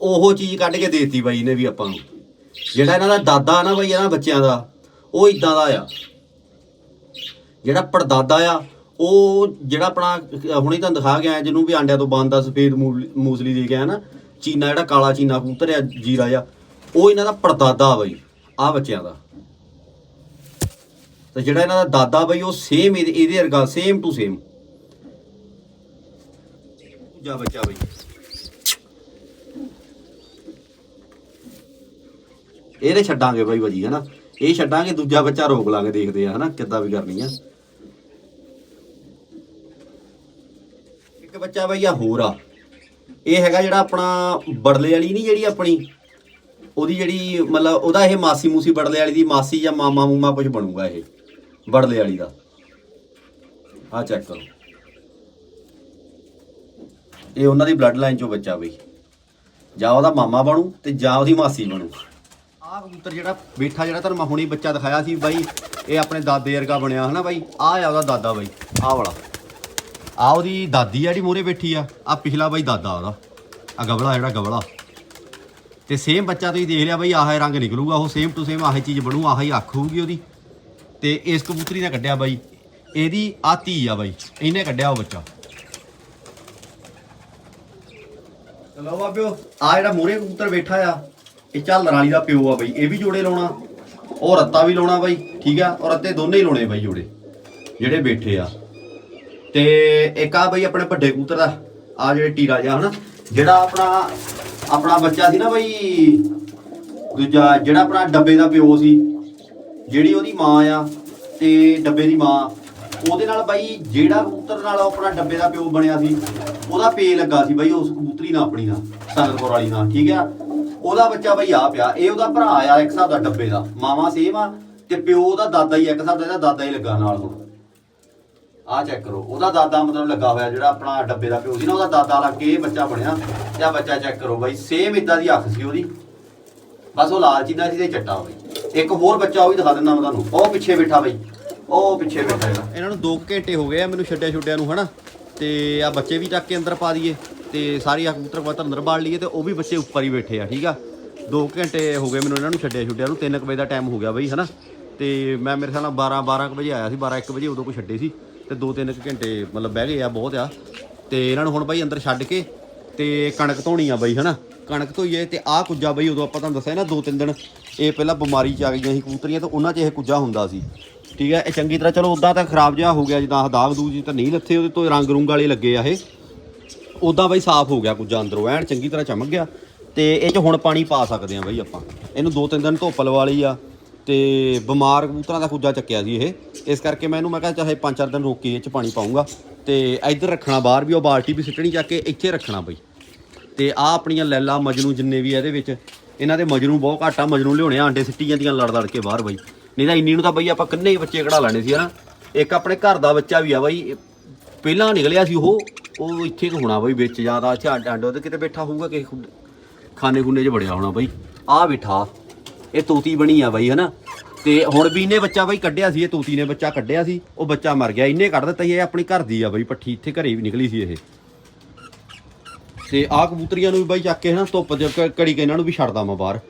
ਉਹੋ ਚੀਜ਼ ਕੱਢ ਕੇ ਦੇਤੀ ਬਾਈ ਨੇ ਵੀ ਆਪਾਂ ਨੂੰ। ਜਿਹੜਾ ਇਹਨਾਂ ਦਾ ਦਾਦਾ ਨਾ ਬਾਈ, ਇਹਨਾਂ ਬੱਚਿਆਂ ਦਾ, ਉਹ ਇਦਾਂ ਦਾ ਆ। ਜਿਹੜਾ ਪੜਦਾਦਾ ਆ, ਉਹ ਜਿਹੜਾ ਆਪਣਾ, ਹੁਣੇ ਤੁਹਾਨੂੰ ਦਿਖਾ ਗਿਆ ਜਿਹਨੂੰ ਵੀ ਆਂਡਿਆਂ ਤੋਂ ਬਣਦਾ ਸਫੇਦ ਮੂਸਲੀ ਦੇ ਗਿਆ ਨਾ, ਚੀਨਾ ਜਿਹੜਾ ਕਾਲਾ ਚੀਨਾ ਕਬੂਤਰ ਆ, ਜੀਰਾ ਆ ਉਹ ਇਹਨਾਂ ਦਾ ਪੜਦਾਦਾ ਆ ਬਾਈ ਆ ਬੱਚਿਆਂ ਦਾ। ਤੇ ਜਿਹੜਾ ਇਹਨਾਂ ਦਾ ਦਾਦਾ ਬਾਈ, ਉਹ ਸੇਮ ਇਹਦੇ ਇਹਦੇ ਵਰਗਾ ਸੇਮ ਟੂ ਸੇਮ ਦੂਜਾ ਬੱਚਾ ਬਾਈ। ਇਹਦੇ ਛੱਡਾਂਗੇ ਬਾਈ ਭਾਜੀ, ਹਨਾ? ਇਹ ਛੱਡਾਂਗੇ, ਦੂਜਾ ਬੱਚਾ ਰੋਕ ਲਾਂਗੇ, ਦੇਖਦੇ ਆ, ਹਨਾ? ਕਿੱਦਾਂ ਵੀ ਕਰਨੀ ਆ। ਇੱਕ ਬੱਚਾ ਬਾਈ ਆ ਹੋਰ ਆ। ਇਹ ਹੈਗਾ ਜਿਹੜਾ ਆਪਣਾ ਬੜਲੇ ਵਾਲੀ ਨਹੀਂ ਜਿਹੜੀ ਆਪਣੀ? ਉਹਦੀ ਜਿਹੜੀ, ਮਤਲਬ ਉਹਦਾ ਇਹ ਮਾਸੀ ਮੂਸੀ ਬੜਲੇ ਵਾਲੀ ਦੀ ਮਾਸੀ ਜਾਂ ਮਾਮਾ ਮੂਮਾ ਕੁਝ ਬਣੂਗਾ ਇਹ, ਬੜਲੇ ਵਾਲੀ ਦਾ। ਆ ਚੈੱਕ ਕਰੋ। ਇਹ ਉਹਨਾਂ ਦੀ ਬਲੱਡ ਲਾਈਨ ਚੋਂ ਬੱਚਾ ਬਈ। ਜਾਂ ਉਹਦਾ ਮਾਮਾ ਬਣੂ ਤੇ ਜਾਂ ਉਹਦੀ ਮਾਸੀ ਬਣੂ। ਆਹ ਕਬੂਤਰ ਜਿਹੜਾ ਬੈਠਾ ਜਿਹੜਾ ਤੁਹਾਨੂੰ ਮੈਂ ਹੁਣੀ ਬੱਚਾ ਦਿਖਾਇਆ ਸੀ ਬਾਈ, ਇਹ ਆਪਣੇ ਦਾਦੇ ਵਰਗਾ ਬਣਿਆ ਹਨਾ ਬਾਈ। ਆਹ ਆ ਉਹਦਾ ਦਾਦਾ ਬਾਈ, ਆਹ ਵਾਲਾ। ਆ ਉਹਦੀ ਦਾਦੀ ਆ ਜਿਹੜੀ ਮੂਰੇ ਬੈਠੀ ਆ ਆ ਪਿਛਲਾ ਬਾਈ ਦਾਦਾ ਉਹਦਾ। ਆ ਗਵਲਾ ਜਿਹੜਾ ਗਵਲਾ। ਤੇ ਸੇਮ ਬੱਚਾ ਤੁਸੀਂ ਦੇਖ ਲਿਆ ਬਾਈ, ਆਹ ਰੰਗ ਨਿਕਲੂਗਾ, ਉਹ ਸੇਮ ਟੂ ਸੇਮ ਆਹੀ ਚੀਜ਼ ਬਣੂ, ਆਹੀ ਅੱਖ ਹੋਊਗੀ ਉਹਦੀ। ਤੇ ਇਸ ਕਬੂਤਰੀ ਨੇ ਕੱਢਿਆ ਬਾਈ, ਇਹਦੀ ਆ ਧੀ ਆ ਬਾਈ, ਇਹਨੇ ਕੱਢਿਆ ਉਹ ਬੱਚਾ। ਚਲੋ ਬਾਬਿਓ ਆ ਜਿਹੜਾ ਮੂਰੇ ਕਬੂਤਰ ਬੈਠਾ ਆ, ਇਹ ਝਾਲਰ ਵਾਲੀ ਦਾ ਪਿਓ ਆ ਬਾਈ, ਇਹ ਵੀ ਜੋੜੇ ਲਾਉਣਾ, ਉਹ ਰੱਤਾ ਵੀ ਲਾਉਣਾ ਬਾਈ, ਠੀਕ ਆ? ਔਰ ਰੱਤੇ ਦੋਨੇ ਹੀ ਲਾਉਣੇ ਬਾਈ ਜੋੜੇ, ਜਿਹੜੇ ਬੈਠੇ ਆ। ਤੇ ਇੱਕ ਆ ਬਾਈ ਆਪਣੇ ਵੱਡੇ ਕਬੂਤਰ ਦਾ ਆ ਜਿਹੜੇ ਟੀਰਾ ਜਿਹਾ, ਹਨਾ? ਜਿਹੜਾ ਆਪਣਾ ਆਪਣਾ ਬੱਚਾ ਸੀ ਨਾ ਬਈ, ਦੂਜਾ, ਜਿਹੜਾ ਆਪਣਾ ਡੱਬੇ ਦਾ ਪਿਓ ਸੀ, ਜਿਹੜੀ ਉਹਦੀ ਮਾਂ ਆ, ਤੇ ਡੱਬੇ ਦੀ ਮਾਂ। ਉਹਦੇ ਨਾਲ ਬਾਈ ਜਿਹੜਾ ਕਬੂਤਰ ਨਾਲ ਆਪਣਾ ਡੱਬੇ ਦਾ ਪਿਓ ਬਣਿਆ ਸੀ, ਉਹਦਾ ਪੇ ਲੱਗਾ ਸੀ ਬਾਈ, ਉਸ ਕਬੂਤਰੀ ਨਾਲ ਆਪਣੀ ਨਾਲ ਸੰਗਤਪੁਰ ਵਾਲੀ ਨਾਲ, ਠੀਕ ਆ? ਉਹਦਾ ਬੱਚਾ ਬਾਈ ਆ ਪਿਆ, ਇਹ ਉਹਦਾ ਭਰਾ ਆ ਇੱਕ ਹਿਸਾਬ ਦਾ ਡੱਬੇ ਦਾ, ਮਾਵਾ ਸੇਮ ਆ, ਤੇ ਪਿਓ ਉਹਦਾ ਦਾਦਾ ਹੀ ਇੱਕ ਹਿਸਾਬ ਦਾ ਇਹਦਾ ਦਾਦਾ ਹੀ ਲੱਗਾ ਨਾਲ ਹੁਣ। ਆ ਚੈੱਕ ਕਰੋ, ਉਹਦਾ ਦਾਦਾ ਮਤਲਬ ਲੱਗਾ ਹੋਇਆ ਜਿਹੜਾ ਆਪਣਾ ਡੱਬੇ ਦਾ ਪਿਓ ਸੀ ਨਾ, ਉਹਦਾ ਦਾਦਾ ਲੱਗ ਕੇ ਇਹ ਬੱਚਾ ਬਣਿਆ ਤੇ ਆ ਬੱਚਾ ਚੈੱਕ ਕਰੋ ਬਾਈ ਸੇਮ ਇਦਾਂ ਦੀ ਅੱਖ ਸੀ ਉਹਦੀ। ਬਸ ਉਹ ਲਾਲ ਚੀਨਾ ਸੀ ਤੇ ਚੱਟਾ ਬਾਈ ਇੱਕ ਹੋਰ ਬੱਚਾ ਉਹ ਵੀ ਦਿਖਾ ਦਿੰਦਾ ਮੈਂ ਤੁਹਾਨੂੰ, ਉਹ ਪਿੱਛੇ ਬੈਠਾ ਬਾਈ। ਉਹ ਪਿੱਛੇ ਬੈਠਾ ਹੈਗਾ। ਇਹਨਾਂ ਨੂੰ 2 ਘੰਟੇ ਹੋ ਗਏ ਆ ਮੈਨੂੰ ਛੱਡਿਆ ਛੁੱਡਿਆ ਨੂੰ, ਹਨਾ? ਤੇ ਆ ਬੱਚੇ ਵੀ ਚੱਕ ਕੇ ਅੰਦਰ ਪਾ ਦਈਏ, ਤੇ ਸਾਰੀ ਆ ਕਬੂਤਰ ਕਬੂਤਰ ਅੰਦਰ ਬਾੜ ਲਈਏ, ਤੇ ਉਹ ਵੀ ਬੱਚੇ ਉੱਪਰ ਹੀ ਬੈਠੇ ਆ, ਠੀਕ ਆ? 2 ਘੰਟੇ ਹੋ ਗਏ ਮੈਨੂੰ ਇਹਨਾਂ ਨੂੰ ਛੱਡਿਆ ਛੁੱਡਿਆ ਨੂੰ 3 ਵਜੇ ਦਾ ਟਾਈਮ ਹੋ ਗਿਆ ਬਾਈ, ਹਨਾ? ਤੇ ਮੈਂ ਮੇਰੇ ਖਿਆਲ ਨਾਲ 12 12 ਵਜੇ ਆਇਆ ਸੀ 12 1 ਵਜੇ ਉਦੋਂ ਕੋ ਛੱਡੇ ਸੀ, ਤੇ 2-3 ਘੰਟੇ ਮਤਲਬ ਬਹਿ ਗਏ ਆ ਬਹੁਤ ਆ। ਤੇ ਇਹਨਾਂ ਨੂੰ ਹੁਣ ਬਾਈ ਅੰਦਰ ਛੱਡ ਕੇ ਤੇ ਕਣਕ ਧੋਣੀ ਆ ਬਾਈ, ਹਨਾ? ਕਣਕ ਧੋਈਏ ਤੇ ਆਹ ਕੁੱਜਾ ਬਈ, ਉਦੋਂ ਆਪਾਂ ਤੁਹਾਨੂੰ ਦੱਸਿਆ ਨਾ, ਦੋ ਤਿੰਨ ਦਿਨ ਇਹ ਪਹਿਲਾਂ ਬਿਮਾਰੀ ਚ ਆ ਗਈਆਂ ਸੀ ਕਬੂਤਰੀਆਂ, ਤਾਂ ਉਹਨਾਂ 'ਚ ਇਹ ਕੁੱਜਾ ਹੁੰਦਾ ਸੀ। ਠੀਕ ਹੈ, ਇਹ ਚੰਗੀ ਤਰ੍ਹਾਂ ਚਲੋ ਉਦਾਂ ਤਾਂ ਖਰਾਬ ਜਿਹਾ ਹੋ ਗਿਆ, ਜਿੱਦਾਂ ਆਹ ਦਾਗ ਦੂਗ ਜੀ ਤਾਂ ਨਹੀਂ ਲੱਥੇ, ਉਹਦੇ ਤੋਂ ਰੰਗ ਰੁੰਗ ਵਾਲੇ ਲੱਗੇ ਆ ਇਹ। ਉਦਾਂ ਬਈ ਸਾਫ਼ ਹੋ ਗਿਆ ਕੁੱਜਾ ਅੰਦਰੋਂ, ਐਨ ਚੰਗੀ ਤਰ੍ਹਾਂ ਚਮਕ ਗਿਆ। ਤੇ ਇਹ 'ਚ ਹੁਣ ਪਾਣੀ ਪਾ ਸਕਦੇ ਆ ਬਈ ਆਪਾਂ। ਇਹਨੂੰ ਦੋ ਤਿੰਨ ਦਿਨ ਧੁੱਪ ਲਵਾ ਲਈ ਆ, ਤੇ ਬਿਮਾਰ ਕਬੂਤਰਾਂ ਦਾ ਕੁੱਜਾ ਚੱਕਿਆ ਸੀ ਇਹ। ਇਸ ਕਰਕੇ ਮੈਂ ਇਹਨੂੰ ਮੈਂ ਕਿਹਾ ਚਾਹੇ ਪੰਜ ਚਾਰ ਦਿਨ ਰੋਕ ਕੇ ਇਹ 'ਚ ਪਾਣੀ ਪਾਉਂਗਾ ਤੇ ਇੱਧਰ ਰੱਖਣਾ ਬਾਹਰ ਵੀ, ਉਹ ਬਾਲਟੀ ਵੀ ਸਿੱਟਣੀ ਚੱਕ ਕੇ ਇੱਥੇ ਰੱਖਣਾ ਬਾਈ। ਤੇ ਆ ਆਪਣੀਆਂ ਲੈਲਾ ਮਜਨੂ ਜਿੰਨੇ ਵੀ ਆ ਇਹਦੇ ਵਿੱਚ, ਇਹਨਾਂ ਦੇ ਮਜਨੂ ਬਹੁਤ ਘੱਟ ਆ, ਮਜਨੂ ਲਿਆਉਣੇ ਆਂਡੇ ਸਿੱਟੀ ਜਾਂਦੀਆਂ ਲੜ ਲੜ ਕੇ ਬਾਹਰ ਬਈ। ਨਹੀਂ ਤਾਂ ਇੰਨੀ ਨੂੰ ਤਾਂ ਬਈ ਆਪਾਂ ਕਿੰਨੇ ਹੀ ਬੱਚੇ ਕਢਾ ਲੈਣੇ ਸੀ, ਹਨਾ? ਇੱਕ ਆਪਣੇ ਘਰ ਦਾ ਬੱਚਾ ਵੀ ਆ ਬਾਈ, ਪਹਿਲਾਂ ਨਿਕਲਿਆ ਸੀ ਉਹ ਉਹ ਇੱਥੇ ਕੁ ਹੋਣਾ ਬਈ ਵਿੱਚ ਜ਼ਿਆਦਾ ਇੱਥੇ ਅੱਡ ਅੱਡ ਉਹਦੇ ਕਿਤੇ ਬੈਠਾ ਹੋਊਗਾ ਕਿਸੇ ਖੁ- ਖਾਨੇ ਖੁੰਨੇ 'ਚ ਵੜਿਆ ਹੋਣਾ ਬਾਈ। ਆ ਬਿਠਾ, ਇਹ ਤੋਤੀ ਬਣੀ ਆ ਬਾਈ, ਹਨਾ? ਤੇ ਹੁਣ ਵੀ ਇਹਨੇ ਬੱਚਾ ਬਾਈ ਕੱਢਿਆ ਸੀ, ਇਹ ਤੋਤੀ ਨੇ ਬੱਚਾ ਕੱਢਿਆ ਸੀ, ਉਹ ਬੱਚਾ ਮਰ ਗਿਆ, ਇਹਨੇ ਕੱਢ ਦਿੱਤਾ ਸੀ, ਇਹ ਆਪਣੀ ਘਰ ਦੀ ਆ ਬਾਈ ਪੱਠੀ, ਇੱਥੇ ਘਰੇ ਵੀ ਨਿਕਲੀ ਸੀ ਇਹ। ਤੇ ਆਹ ਕਬੂਤਰੀਆਂ ਨੂੰ ਵੀ ਬਾਈ ਚੱਕ ਕੇ, ਹਨਾ, ਧੁੱਪ ਚ ਕ- ਕੇ ਇਹਨਾਂ ਨੂੰ ਵੀ ਛੱਡਦਾ ਮੈਂ ਬਾਹਰ।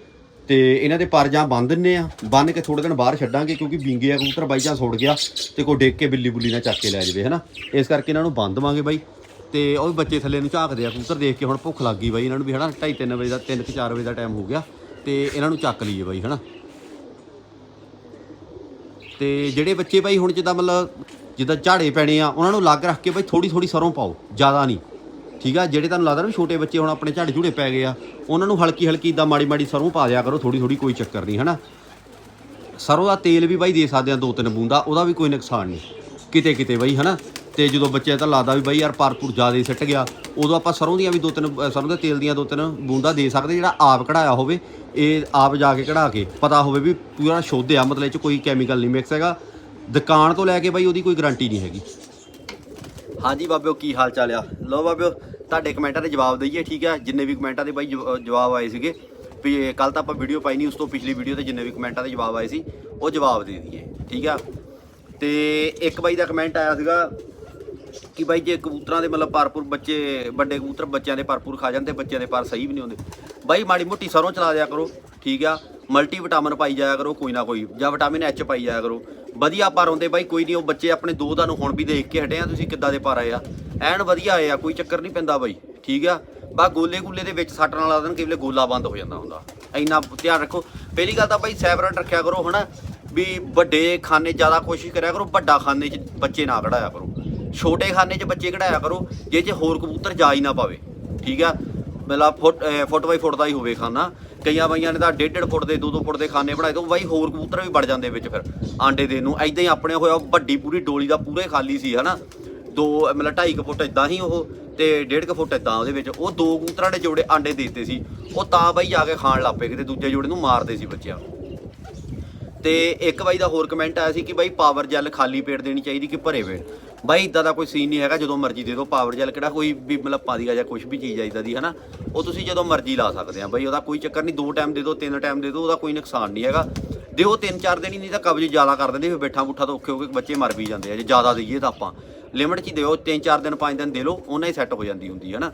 ਤੇ ਇਹਨਾਂ ਦੇ ਪਰ ਜਾਂ ਬੰਨ ਦਿੰਨੇ ਆ। ਬੰਨ ਕੇ ਥੋੜੇ ਦਿਨ ਬਾਹਰ ਛੱਡਾਂਗੇ ਕਿਉਂਕਿ ਬਿੰਗੇ ਆ, ਕਬੂਤਰ ਬਾਈ ਜਾਂ ਸੁੱਟ ਗਿਆ ਤੇ ਕੋਈ ਡੇਕ ਕੇ ਬਿੱਲੀ ਬੁੱਲੀ ਨਾ ਚੱਕ ਕੇ ਲੈ ਜਾਵੇ, ਹਨਾ? ਇਸ ਕਰਕੇ ਇਹਨਾਂ ਨੂੰ ਬੰਨ ਦੇਵਾਂਗੇ ਬਾਈ। ਤੇ ਉਹ ਵੀ ਬੱਚੇ ਥੱਲੇ ਨੂੰ ਝਾਕਦੇ ਆ, ਕਬੂਤਰ ਦੇਖ ਕੇ ਹੁਣ ਭੁੱਖ ਲੱਗ ਗਈ ਬਾਈ ਇਹਨਾਂ ਨੂੰ ਵੀ, ਹਨਾ? 2:30 3 ਵਜੇ ਦਾ 3 4 ਵਜੇ ਦਾ ਟਾਈਮ ਹੋ ਗਿਆ ਤੇ ਇਹਨਾਂ ਨੂੰ ਚੱਕ ਲਈਏ ਬਾਈ, ਹਨਾ? ਤੇ ਜਿਹੜੇ ਬੱਚੇ ਬਾਈ ਹੁਣ ਜਿੱਦਾਂ ਮਤਲਬ ਜਿੱਦਾਂ ਝਾੜੇ ਪੈਣੇ ਆ, ਉਹਨਾਂ ਨੂੰ ਲੱਗ ਰੱਖ ਕੇ ਬਾਈ ਥੋੜੀ ਥੋੜੀ ਸਰੋਂ ਪਾਓ, ਜ਼ਿਆਦਾ ਨਹੀਂ। ਠੀਕ ਆ? ਜਿਹੜੇ ਤੁਹਾਨੂੰ ਲੱਗਦਾ ਵੀ ਛੋਟੇ ਬੱਚੇ ਹੁਣ ਆਪਣੇ ਝਾੜੇ ਝੂੜੇ ਪੈ ਗਏ ਆ ਉਹਨਾਂ ਨੂੰ ਹਲਕੀ ਹਲਕੀ ਇਦਾਂ ਮਾੜੀ ਮਾੜੀ ਸਰੋਂ ਪਾ ਦਿਆ ਕਰੋ ਥੋੜੀ ਥੋੜੀ ਕੋਈ ਚੱਕਰ ਨਹੀਂ ਹਨਾ? ਸਰੋਂ ਦਾ ਤੇਲ ਵੀ ਬਾਈ ਦੇ ਸਕਦੇ ਆ ਦੋ ਤਿੰਨ ਬੂੰਦਾ ਉਹਦਾ ਵੀ ਕੋਈ ਨੁਕਸਾਨ ਨਹੀਂ। ਕਿਤੇ ਕਿਤੇ ਬਾਈ ਹਨਾ? ਤੇ ਜਦੋਂ ਬੱਚੇ ਤਾਂ ਲੱਗਦਾ ਵੀ ਬਾਈ ਯਾਰ ਪਰਪੂਰ ਜ਼ਿਆਦਾ ਸਿੱਟ ਗਿਆ ਉਦੋਂ ਆਪਾਂ ਸਰੋਂ ਦੀਆਂ ਵੀ ਦੋ ਤਿੰਨ ਅ, ਸਰੋਂ ਦੇ ਤੇਲ ਦੀਆਂ ਦੋ ਤਿੰਨ ਬੂੰਦਾ ਦੇ ਸਕਦੇ ਜਿਹੜਾ ਆਪ ਕਢਾਇਆ ਹੋਵੇ ਇਹ ਆਪ ਜਾ ਕੇ ਕਢਾ ਕੇ। ਪਤਾ ਹੋਵੇ ਵੀ ਪੂਰਾ ਸ਼ੁੱਧ ਆ ਮਤਲਬ ਇਹ ਚ ਕੋਈ ਕੈਮੀਕਲ ਨਹੀਂ ਮਿਕਸ ਹੈਗਾ। ਦੁਕਾਨ ਤੋਂ ਲੈ ਕੇ ਬਾਈ ਉਹਦੀ ਕੋਈ ਗਾਰੰਟੀ ਨਹੀਂ ਹੈਗੀ। ਹਾਂਜੀ ਬਾਬਿਓ, ਕੀ ਹਾਲ ਚਾਲ ਆ? ਲੋ ਬਾਬਿਓ, ਤੁਹਾਡੇ ਕਮੈਂਟਾਂ ਦੇ ਜਵਾਬ ਦਈਏ, ਠੀਕ ਆ? ਜਿੰਨੇ ਵੀ ਕਮੈਂਟਾਂ ਦੇ ਬਾਈ ਜਵ- ਜਵਾਬ ਆਏ ਸੀਗੇ, ਵੀ ਕੱਲ ਤਾਂ ਆਪਾਂ ਵੀਡੀਓ ਪਾਈ ਨਹੀਂ, ਉਸ ਤੋਂ ਪਿਛਲੀ ਵੀਡੀਓ ਤੇ ਜਿੰਨੇ ਵੀ ਕਮੈਂਟਾਂ ਦੇ ਜਵਾਬ ਆਏ ਸੀ, ਉਹ ਜਵਾਬ ਦੇ ਦਈਏ, ਠੀਕ ਆ? ਤੇ ਇੱਕ ਬਾਈ ਦਾ ਕਮੈਂਟ ਆਇਆ ਸੀਗਾ ਕਿ ਬਾਈ ਜੇ ਕਬੂਤਰਾਂ ਦੇ ਮਤਲਬ ਭਰਪੂਰ ਬੱਚੇ, ਵੱਡੇ ਕਬੂਤਰ ਬੱਚਿਆਂ ਦੇ ਭਰਪੂਰ ਖਾ ਜਾਂਦੇ, ਬੱਚਿਆਂ ਦੇ ਪਰ ਸਹੀ ਵੀ ਨਹੀਂ ਹੁੰਦੇ। ਬਾਈ ਮਾੜੀ ਮੋਟੀ ਸਰੋਂ ਚਲਾ ਦਿਆ ਕਰੋ, ਠੀਕ ਆ? ਮਲਟੀ ਵਿਟਾਮਿਨ ਪਾਈ ਜਾਇਆ ਕਰੋ, ਕੋਈ ਨਾ ਕੋਈ, ਜਾਂ ਵਿਟਾਮਿਨ ਐਚ ਪਾਈ ਜਾਇਆ ਕਰੋ। ਵਧੀਆ ਪਰ ਹੁੰਦੇ ਬਾਈ, ਕੋਈ ਨਹੀਂ, ਉਹ ਬੱਚੇ ਆਪਣੇ ਦੋ ਦਾ ਨੂੰ ਹੁਣ ਵੀ ਦੇਖ ਕੇ ਹਟੇ ਆ, ਤੁਸੀਂ ਕਿੱਦਾਂ ਦੇ ਪਰ ਆਏ ਆ। ਐਨ ਵਧੀਆ ਆਏ ਆ, ਕੋਈ ਚੱਕਰ ਨਹੀਂ ਪੈਂਦਾ ਬਾਈ, ਠੀਕ ਆ? ਬਾ ਗੋਲੇ ਗੁੱਲੇ ਦੇ ਵਿੱਚ ਸੱਟ ਨਾਲ ਲਾ ਦੇਣ ਕਿਵੇਂ ਗੋਲਾ ਬੰਦ ਹੋ ਜਾਂਦਾ ਹੁੰਦਾ। ਇੰਨਾ ਧਿਆਨ ਰੱਖੋ। ਪਹਿਲੀ ਗੱਲ ਤਾਂ ਬਾਈ ਸੈਵਰਨ ਰੱਖਿਆ ਕਰੋ, ਹਨਾ? ਵੀ ਵੱਡੇ ਖਾਨੇ ਜ਼ਿਆਦਾ ਕੋਸ਼ਿਸ਼ ਕਰਿਆ ਕਰੋ, ਵੱਡਾ ਖਾਨੇ 'ਚ ਬੱਚੇ ਨਾ ਕਢਾਇਆ ਕਰੋ। ਛੋਟੇ ਖਾਨੇ 'ਚ ਬੱਚੇ ਕਢਾਇਆ ਕਰੋ, ਜੇ 'ਚ ਹੋਰ ਕਬੂਤਰ ਜਾ ਹੀ ਨਾ ਪਾਵੇ, ਠੀਕ ਆ? ਮਤਲਬ ਫੁੱਟ ਫੁੱਟ ਬਾਈ ਫੁੱਟ ਦਾ ਹੀ ਹੋਵੇ ਖਾਨਾ। ਕਈਆਂ ਬਾਈਆਂ ਨੇ ਤਾਂ ਡੇਢ ਡੇਢ ਫੁੱਟ ਦੇ, ਦੋ ਦੋ ਫੁੱਟ ਦੇ ਖਾਨੇ ਬਣਾਏ ਤੋਂ ਬਾਈ ਹੋਰ ਕਬੂਤਰ ਵੀ ਵੜ ਜਾਂਦੇ ਵਿੱਚ ਫਿਰ, ਆਂਡੇ ਦੇਣ ਨੂੰ। ਐਦਾਂ ਹੀ ਆਪਣੇ ਹੋਇਆ ਵੱਡੀ ਪੂਰੀ ਡੋਲੀ ਦਾ ਪੂਰੇ ਖਾਲੀ ਸੀ, ਹਨਾ? ਦੋ, ਮਤਲਬ 2.5 ਫੁੱਟ ਇਦਾਂ ਹੀ ਉਹ ਤੇ 1.5 ਫੁੱਟ ਇਦਾਂ ਉਹਦੇ ਵਿੱਚ। ਉਹ ਦੋ ਕਬੂਤਰਾਂ ਦੇ ਜੋੜੇ ਆਂਡੇ ਦੇ ਦਿੱਤੇ ਸੀ। ਉਹ ਤਾਂ ਬਾਈ ਜਾ ਕੇ ਖਾਣ ਲੱਪੇ ਕਿਤੇ, ਦੂਜੇ ਜੋੜੇ ਨੂੰ ਮਾਰਦੇ ਸੀ ਬੱਚਿਆਂ ਨੂੰ। ਤੇ ਇੱਕ ਬਾਈ ਦਾ ਹੋਰ ਕਮੈਂਟ ਆਇਆ ਸੀ ਕਿ ਬਾਈ ਪਾਵਰ ਜੈਲ ਖਾਲੀ ਪੇਟ ਦੇਣੀ ਚਾਹੀਦੀ ਕਿ ਭਰੇ ਪੇਟ। ਬਾਈ, ਇਦਾਂ ਦਾ ਕੋਈ ਸੀਨ ਨਹੀਂ ਹੈਗਾ, ਜਦੋਂ ਮਰਜ਼ੀ ਦੇ ਦਿਓ ਪਾਵਰ ਜੈਲ ਕਿਹੜਾ ਕੋਈ ਵੀ ਮਤਲਬ ਪਾਦੀਆ ਜਾਂ ਕੁਝ ਵੀ ਚੀਜ਼ ਆ ਇਦਾਂ ਦੀ, ਹਨਾ? ਉਹ ਤੁਸੀਂ ਜਦੋਂ ਮਰਜ਼ੀ ਲਾ ਸਕਦੇ ਆ ਬਾਈ, ਉਹਦਾ ਕੋਈ ਚੱਕਰ ਨਹੀਂ, ਦੋ ਟਾਈਮ ਦੇ ਦਿਓ, ਤਿੰਨ ਟਾਈਮ ਦੇ ਦਿਓ, ਉਹਦਾ ਕੋਈ ਨੁਕਸਾਨ ਨਹੀਂ ਹੈਗਾ। ਦਿਓ ਤਿੰਨ ਚਾਰ ਦਿਨ ਹੀ ਨਹੀਂ ਤਾਂ ਕਬਜ਼ ਜ਼ਿਆਦਾ ਕਰ ਦਿੰਦੇ, ਫਿਰ ਬੈਠਾ ਬੁੱਠਾ ਤਾਂ ਔਖੇ ਹੋ ਕੇ ਬੱਚੇ ਮਰ ਵੀ ਜਾਂਦੇ ਆ, ਜੇ ਜ਼ਿਆਦਾ ਦਈਏ ਤਾਂ ਆਪਾਂ। ਲਿਮਟ 'ਚ ਦਿਓ ਤਿੰਨ ਚਾਰ ਦਿਨ, ਪੰਜ ਦਿਨ ਦੇ ਲਓ ਉਹਨਾਂ ਹੀ ਸੈੱਟ ਹੋ ਜਾਂਦੀ ਹੁੰਦੀ ਹੈ ਨਾ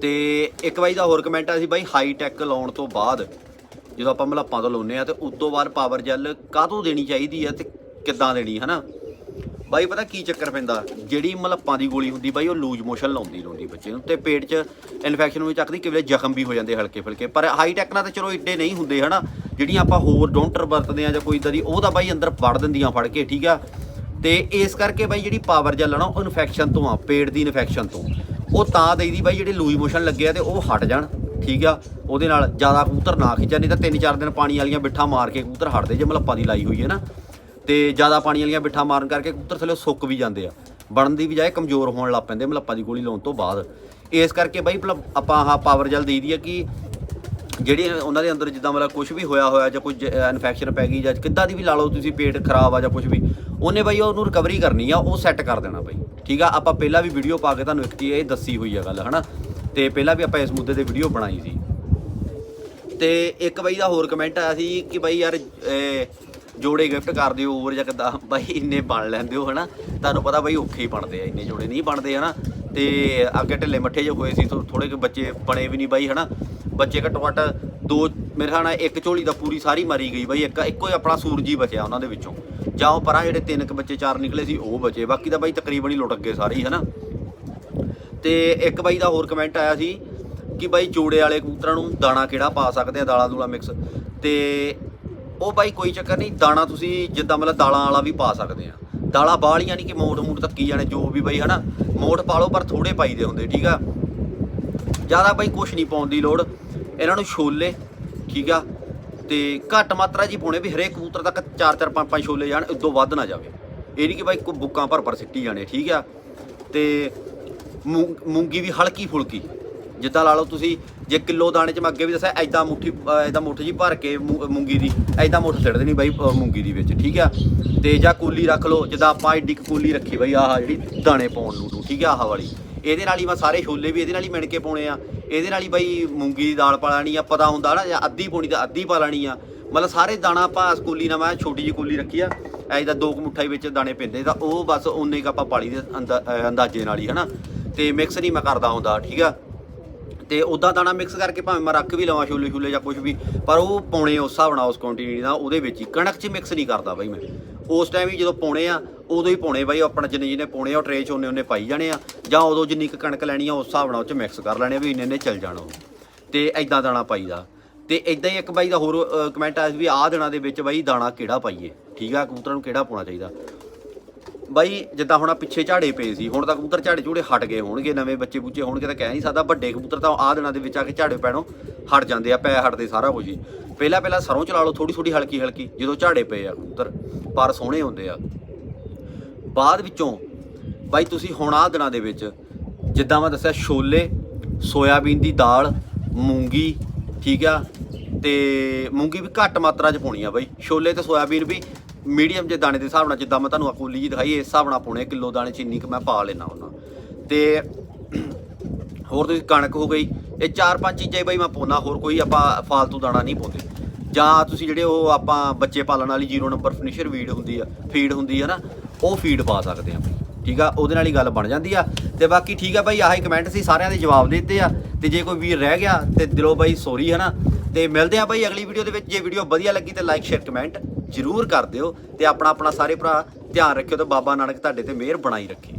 ਤੇ ਇੱਕ ਵਾਰੀ ਦਾ ਹੋਰ ਕਮੈਂਟ ਆ ਸੀ ਬਾਈ ਹਾਈ ਟੈਕ ਲਾਉਣ ਤੋਂ ਬਾਅਦ, ਜਦੋਂ ਆਪਾਂ ਮਲੱਪਾਂ ਤੋਂ ਲਾਉਨੇ ਆ, ਤੇ ਉਸ ਤੋਂ ਬਾਅਦ ਪਾਵਰ ਜੈਲ ਕਾਹਤੋਂ ਦੇਣੀ ਚਾਹੀਦੀ ਆ ਤੇ ਕਿੱਦਾਂ ਦੇਣੀ, ਹਨਾ? ਬਾਈ, ਪਤਾ ਕੀ ਚੱਕਰ ਪੈਂਦਾ? ਜਿਹੜੀ ਮਲੱਪਾਂ ਦੀ ਗੋਲੀ ਹੁੰਦੀ ਬਾਈ, ਉਹ ਲੂਜ ਮੋਸ਼ਨ ਲਾਉਂਦੀ ਲਾਉਂਦੀ ਬੱਚੇ ਨੂੰ ਤੇ ਪੇਟ 'ਚ ਇਨਫੈਕਸ਼ਨ ਵੀ ਚੱਕਦੀ, ਕਿਵੇਂ ਜ਼ਖਮ ਵੀ ਹੋ ਜਾਂਦੇ ਹਲਕੇ ਫੁਲਕੇ। ਪਰ ਹਾਈ ਟੈਕ ਨਾਲ ਤਾਂ ਚਲੋ ਇੱਡੇ ਨਹੀਂ ਹੁੰਦੇ, ਹਨਾ? ਜਿਹੜੀਆਂ ਆਪਾਂ ਹੋਰ ਡੋਂਟਰ ਵਰਤਦੇ ਆ ਜਾਂ ਕੋਈ ਇਦਾਂ ਦੀ, ਉਹ ਤਾਂ ਬਾਈ ਅੰਦਰ ਵੜ ਦਿੰਦੀਆਂ ਫੜ ਕੇ, ਠੀਕ ਆ? ਤੇ ਇਸ ਕਰਕੇ ਬਾਈ ਜਿਹੜੀ ਪਾਵਰ ਜੈਲ ਆ ਨਾ, ਉਹ ਇਨਫੈਕਸ਼ਨ ਤੋਂ ਆ, ਪੇਟ ਦੀ ਇਨਫੈਕਸ਼ਨ ਤੋਂ। ਉਹ ਤਾਂ ਦੇਈਦੀ ਬਾਈ ਜਿਹੜੇ ਲੂਜ ਮੋਸ਼ਨ ਲੱਗੇ ਆ ਤੇ ਉਹ ਹਟ ਜਾਣ, ਠੀਕ ਆ? ਉਹਦੇ ਨਾਲ ਜ਼ਿਆਦਾ ਕਬੂਤਰ ਨਾ ਖਿੱਚਣ, ਨਹੀਂ ਤਾਂ ਤਿੰਨ ਚਾਰ ਦਿਨ ਪਾਣੀ ਵਾਲੀਆਂ ਬਿੱਠਾਂ ਮਾਰ ਕੇ ਕਬੂਤਰ ਹਟਦੇ ਜੇ ਮਲੱਪਾਂ ਦੀ ਲਾਈ ਹੋਈ ਹੈ ਨਾ। ਤੇ ਜ਼ਿਆਦਾ ਪਾਣੀ ਵਾਲੀਆਂ ਬਿੱਠਾਂ ਮਾਰਨ ਕਰਕੇ ਕਬੂਤਰ ਥੱਲੇ ਸੁੱਕ ਵੀ ਜਾਂਦੇ ਆ। ਬਣਨ ਦੀ ਬਜਾਏ ਕਮਜ਼ੋਰ ਹੋਣ ਲੱਗ ਪੈਂਦੇ ਮਲੱਪਾਂ ਦੀ ਗੋਲੀ ਲਾਉਣ ਤੋਂ ਬਾਅਦ। ਇਸ ਕਰਕੇ ਬਾਈ ਮਤਲਬ ਆਪਾਂ ਆਹ ਪਾਵਰ ਜੈਲ ਦੇਈਦੀ ਆ ਕਿ ਜਿਹੜੇ ਉਹਨਾਂ ਦੇ ਅੰਦਰ ਜਿੱਦਾਂ ਮਤਲਬ ਕੁਝ ਵੀ ਹੋਇਆ ਹੋਇਆ ਜਾਂ ਕੋਈ ਇਨਫੈਕਸ਼ਨ ਪੈ ਗਈ ਜਾਂ ਕਿੱਦਾਂ ਦੀ ਵੀ ਲਾ ਲਓ ਤੁਸੀਂ ਪੇਟ ਖਰਾਬ ਆ ਜਾਂ ਕੁਝ ਵੀ, ਉਹਨੇ ਬਾਈ ਉਹਨੂੰ ਰਿਕਵਰੀ ਕਰਨੀ ਆ, ਉਹ ਸੈੱਟ ਕਰ ਦੇਣਾ ਬਾਈ। ਠੀਕ ਆ? ਆਪਾਂ ਪਹਿਲਾਂ ਵੀ ਵੀਡੀਓ ਪਾ ਕੇ ਤੁਹਾਨੂੰ ਇੱਕ ਇਹ ਦੱਸੀ ਹੋਈ ਆ ਗੱਲ, ਹਨਾ? ਤੇ ਪਹਿਲਾਂ ਵੀ ਆਪਾਂ ਇਸ ਮੁੱਦੇ ਤੇ ਵੀਡੀਓ ਬਣਾਈ ਸੀ। ਤੇ ਇੱਕ ਬਾਈ ਦਾ ਹੋਰ ਕਮੈਂਟ ਆਇਆ ਸੀ ਕਿ ਬਾਈ ਯਾਰ ਜੋੜੇ ਗਿਫਟ ਕਰ ਦਿਓ ਹੋਰ ਜਾਂ ਕਿੱਦਾਂ, ਬਾਈ ਇੰਨੇ ਬਣ ਲੈਂਦੇ ਹੋ, ਹਨਾ? ਤੁਹਾਨੂੰ ਪਤਾ ਬਾਈ ਔਖੇ ਹੀ ਬਣਦੇ ਆ, ਇੰਨੇ ਜੋੜੇ ਨਹੀਂ ਬਣਦੇ, ਹਨਾ? ਤੇ ਅੱਗੇ ਢਿੱਲੇ ਮੱਠੇ ਜਿਹੇ ਹੋਏ ਸੀ ਥੋੜੇ ਕਿ ਬੱਚੇ ਬਣੇ ਵੀ ਨਹੀਂ ਬਾਈ, ਹਨਾ? ਬੱਚੇ ਘੱਟੋ ਘੱਟ ਦੋ, ਮੇਰੇ ਖਿਆਲ ਨਾਲ ਇੱਕ ਝੋਲੀ ਦਾ ਪੂਰੀ ਸਾਰੀ ਮਾਰੀ ਗਈ ਬਾਈ, ਇੱਕ ਇੱਕੋ ਹੀ ਆਪਣਾ ਸੂਰਜੀ ਬਚਿਆ ਉਹਨਾਂ ਦੇ ਵਿੱਚੋਂ। ਜਾਂ ਉਹ ਪਰਾਂ ਜਿਹੜੇ ਤਿੰਨ ਕੁ ਬੱਚੇ, ਚਾਰ ਨਿਕਲੇ ਸੀ, ਉਹ ਬਚੇ। ਬਾਕੀ ਤਾਂ ਬਾਈ ਤਕਰੀਬਨ ਹੀ ਲੁੱਟ ਗਏ ਸਾਰੇ ਹੀ, ਹਨਾ? ਤੇ ਇੱਕ ਬਾਈ ਦਾ ਹੋਰ ਕਮੈਂਟ ਆਇਆ ਸੀ ਕਿ ਬਾਈ ਜੋੜੇ ਵਾਲੇ ਕਬੂਤਰਾਂ ਨੂੰ ਦਾਣਾ ਕਿਹੜਾ ਪਾ ਸਕਦੇ ਆ ਦਾਲਾਂ ਦੂਲਾ ਮਿਕਸ ਤੇ ਉਹ ਬਾਈ ਕੋਈ ਚੱਕਰ ਨਹੀਂ, ਦਾਣਾ ਤੁਸੀਂ ਜਿੱਦਾਂ ਮਤਲਬ ਦਾਲਾਂ ਵਾਲਾ ਵੀ ਪਾ ਸਕਦੇ ਆ। ਦਾਲਾਂ ਬਾਹਲੀਆਂ ਨਹੀਂ ਕਿ ਮੋੜ ਮੂੜ ਤੱਕੀ ਜਾਣੇ, ਜੋ ਵੀ ਬਾਈ ਹਨਾ ਮੋੜ ਪਾ ਲਓ ਪਰ ਥੋੜੇ ਪਾਈਦੇ ਹੁੰਦੇ, ਠੀਕ ਆ? ਜ਼ਿਆਦਾ ਬਾਈ ਕੁਛ ਨਹੀਂ ਪਾਉਣ ਦੀ ਲੋੜ। ਇਹਨਾਂ ਨੂੰ ਛੋਲੇ, ਠੀਕ ਆ? ਤੇ ਘੱਟ ਮਾਤਰਾ ਜੀ ਪਾਉਣੇ ਵੀ ਹਰੇਕ ਕਬੂਤਰ ਤੱਕ 4 4 5 5 ਛੋਲੇ ਜਾਣ, ਉਦੋਂ ਵੱਧ ਨਾ ਜਾਵੇ। ਇਹ ਨਹੀਂ ਕਿ ਬਾਈ ਕੋ ਬੁੱਕਾਂ ਭਰ ਭਰ ਸਿੱਟੀ ਜਾਣੇ, ਠੀਕ ਆ? ਤੇ ਮੂੰਗ- ਮੂੰਗੀ ਵੀ ਹਲਕੀ ਫੁਲਕੀ ਜਿੱਦਾਂ ਲਾ ਲਓ ਤੁਸੀਂ ਜੇ ਕਿਲੋ ਦਾਣੇ ਚ ਮੈਂ ਅੱਗੇ ਵੀ ਦੱਸਿਆ ਐਦਾਂ ਮੁੱਠੀ ਐਦਾਂ ਮੁੱਠ ਜੀ ਭਰ ਕੇ ਮੂ- ਮੂੰਗੀ ਦੀ ਐਦਾਂ ਮੁੱਠ ਸਿੱਟ ਦੇਣੀ ਬਾਈ ਮੂੰਗੀ ਦੀ ਵਿੱਚ ਠੀਕ ਆ? ਤੇ ਜਾਂ ਕੂਲੀ ਰੱਖ ਲਓ ਜਿੱਦਾਂ ਆਪਾਂ ਐਡੀ ਕੁ ਕੂਲੀ ਰੱਖੀ ਬਾਈ ਆਹ ਜਿਹੜੀ ਦਾਣੇ ਪਾਉਣ ਨੂੰ ਨੂੰ, ਠੀਕ ਆ ਆਹ ਵਾਲੀ। ਇਹਦੇ ਨਾਲ ਹੀ ਮੈਂ ਸਾਰੇ ਛੋਲੇ ਵੀ ਇਹਦੇ ਨਾਲ ਹੀ ਮਿਣ ਕੇ ਪਾਉਣੇ ਆ। ਇਹਦੇ ਨਾਲ ਹੀ ਬਾਈ ਮੂੰਗੀ ਦੀ ਦਾਲ ਪਾ ਲੈਣੀ ਆ ਪਤਾ ਹੁੰਦਾ ਨਾ ਜਾਂ ਅੱਧੀ ਪਾਉਣੀ ਤਾਂ ਅੱਧੀ ਪਾ ਲੈਣੀ ਆ। ਮਤਲਬ ਸਾਰੇ ਦਾਣਾ ਆਪਾਂ ਕੂਲੀ ਨਾਲ ਮੈਂ ਛੋਟੀ ਜਿਹੀ ਕੂਲੀ ਰੱਖੀ ਆ ਐਦਾਂ ਦੋ ਕੁ ਮੁੱਠਾਈ ਵਿੱਚ ਦਾਣੇ ਪੈਂਦੇ ਤਾਂ ਉਹ ਬਸ ਉਨੇ ਕ ਆਪਾਂ ਪਾਲੀ ਦੇ ਅੰਦਾ- ਅੰਦਾਜ਼ੇ ਨਾਲ ਹੀ ਹਨਾ? ਤੇ ਮਿਕਸ ਨਹੀਂ ਮੈਂ ਕਰਦਾ ਹੁੰਦਾ ਠੀਕ ਆ? ਤੇ ਉਦਾਂ ਦਾਣਾ ਮਿਕਸ ਕਰਕੇ ਭਾਵੇਂ ਮੈਂ ਰੱਖ ਵੀ ਲਵਾਂ ਛੋਲੇ ਛੋਲੇ ਜਾਂ ਕੁਝ ਵੀ, ਪਰ ਉਹ ਪਾਉਣੇ ਉਸ ਹਿਸਾਬ ਨਾਲ ਉਸ ਕੁਆਂਟੀਟੀ ਦਾ ਉਹਦੇ ਵਿੱਚ ਹੀ। ਕਣਕ 'ਚ ਮਿਕਸ ਨਹੀਂ ਕਰਦਾ ਬਾਈ ਮੈਂ। ਉਸ ਟਾਈਮ ਹੀ ਜਦੋਂ ਪਾਉਣੇ ਆ, ਉਦੋਂ ਹੀ ਪਾਉਣੇ ਬਾਈ, ਆਪਣਾ ਜਿੰਨੇ ਜਿਹਨੇ ਪਾਉਣੇ ਆ, ਉਹ ਟਰੇ 'ਚ ਉਹਨੇ ਉਹਨੇ ਪਾਈ ਜਾਣੇ ਆ। ਜਾਂ ਉਦੋਂ ਜਿੰਨੀ ਕੁ ਕਣਕ ਲੈਣੀ ਆ, ਉਸ ਹਿਸਾਬ ਨਾਲ ਉਹ 'ਚ ਮਿਕਸ ਕਰ ਲੈਣੇ ਵੀ ਇੰਨੇ ਨੇ ਚੱਲ ਜਾਣਾ ਉਹ। ਤੇ ਐਦਾਂ ਦਾਣਾ ਪਾਈਦਾ। ਤੇ ਐਦਾਂ ਹੀ ਇੱਕ ਬਾਈ ਦਾ ਹੋਰ ਕਮੈਂਟ ਆਇਆ ਸੀ ਵੀ ਆਹ ਦਿਨਾਂ ਦੇ ਵਿੱਚ ਬਾਈ ਦਾਣਾ ਕਿਹੜਾ ਪਾਈਏ? ਠੀਕ ਆ, ਕਬੂਤਰਾਂ ਨੂੰ ਕਿਹੜਾ ਪਾਉਣਾ ਚਾਹੀਦਾ? ਬਾਈ, ਜਿੱਦਾਂ ਹੁਣ ਆਹ ਪਿੱਛੇ ਝਾੜੇ ਪਏ ਸੀ, ਹੁਣ ਤਾਂ ਕਬੂਤਰ ਝਾੜੇ ਝੂੜੇ ਹਟ ਗਏ ਹੋਣਗੇ, ਨਵੇਂ ਬੱਚੇ ਬੁੱਚੇ ਹੋਣਗੇ ਤਾਂ ਕਹਿ ਨਹੀਂ ਸਕਦਾ, ਵੱਡੇ ਕਬੂਤਰ ਤਾਂ ਆਹ ਦਿਨਾਂ ਦੇ ਵਿੱਚ ਆ ਕੇ ਝਾੜੇ ਪੈਣੋਂ ਹਟ ਜਾਂਦੇ ਆ, ਪੈ ਹਟਦੇ ਸਾਰਾ ਕੁਝ ਹੀ। ਪਹਿਲਾਂ ਪਹਿਲਾਂ ਸਰੋਂ ਚਲਾ ਲਓ ਥੋੜੀ ਥੋੜੀ ਹਲਕੀ ਹਲਕੀ, ਜਦੋਂ ਝਾੜੇ ਪਏ ਆ ਕਬੂਤਰ, ਪਰ ਸੋਹਣੇ ਹੁੰਦੇ ਆ। ਬਾਅਦ ਵਿੱਚੋਂ, ਬਾਈ ਤੁਸੀਂ ਹੁਣ ਆਹ ਦਿਨਾਂ ਦੇ ਵਿੱਚ, ਜਿੱਦਾਂ ਮੈਂ ਦੱਸਿਆ, ਛੋਲੇ, ਸੋਇਆਬੀਨ ਦੀ ਦਾਲ, ਮੂੰਗੀ, ਠੀਕ ਆ, ਤੇ ਮੂੰਗੀ ਵੀ ਘੱਟ ਮਾਤਰਾ 'ਚ ਪਾਉਣੀ ਆ ਬਾਈ। ਛੋਲੇ ਤੇ ਸੋਇਆਬੀਨ ਵੀ ਮੀਡੀਅਮ ਜੇ ਦਾਣੇ ਦੇ ਹਿਸਾਬ ਨਾਲ, ਜਿੱਦਾਂ ਮੈਂ ਤੁਹਾਨੂੰ ਅਕੂਲੀ ਜੀ ਦਿਖਾਈ ਇਸ ਹਿਸਾਬ ਨਾਲ ਪਾਉਣੇ ਕਿਲੋ ਦਾਣੇ ਚ ਇੰਨੀ ਕੁ ਮੈਂ ਪਾ ਲੈਣਾ ਉਹਨਾਂ ਤੇ ਹੋਰ ਤੁਸੀਂ ਕਣਕ ਹੋ ਗਈ, ਇਹ ਚਾਰ ਪੰਜ ਚੀਜ਼ਾਂ ਹੀ ਬਾਈ ਮੈਂ ਪਾਉਣਾ ਹੋਰ ਕੋਈ ਆਪਾਂ ਫਾਲਤੂ ਦਾਣਾ ਨਹੀਂ ਪਾਉਂਦੇ। ਜਾਂ ਤੁਸੀਂ ਜਿਹੜੇ ਉਹ ਆਪਾਂ ਬੱਚੇ ਪਾਲਣ ਵਾਲੀ ਜ਼ੀਰੋ ਨੰਬਰ ਫਿਨਿਸ਼ਰ ਵੀਡ ਹੁੰਦੀ ਆ ਫੀਡ ਹੁੰਦੀ ਆ ਨਾ, ਉਹ ਫੀਡ ਪਾ ਸਕਦੇ ਆ ਠੀਕ ਆ, ਉਹਦੇ ਨਾਲ ਹੀ ਗੱਲ ਬਣ ਜਾਂਦੀ ਆ। ਤੇ ਬਾਕੀ ਠੀਕ ਆ ਬਾਈ, ਆਹੀ ਕਮੈਂਟ ਸੀ, ਸਾਰਿਆਂ ਦੇ ਜਵਾਬ ਦਿੱਤੇ ਆ। ਤੇ ਜੇ ਕੋਈ ਵੀਰ ਰਹਿ ਗਿਆ, ਤੇ ਦਿਲੋਂ ਬਾਈ ਸੌਰੀ ਹੈ ਨਾ ਤੇ ਮਿਲਦੇ ਆ ਬਾਈ ਅਗਲੀ ਵੀਡੀਓ ਦੇ ਵਿੱਚ। ਜੇ ਵੀਡੀਓ ਵਧੀਆ ਲੱਗੀ ਤੇ ਲਾਈਕ ਸ਼ੇਅਰ ਕਮੈਂਟ ਜਰੂਰ ਕਰ ਦਿਓ। ਤੇ ਆਪਣਾ ਆਪਣਾ ਸਾਰੇ ਭਰਾ ਧਿਆਨ ਰੱਖਿਓ ਤੇ ਬਾਬਾ ਨਾਨਕ ਤੁਹਾਡੇ ਤੇ ਮਿਹਰ ਬਣਾਈ ਰੱਖੇ।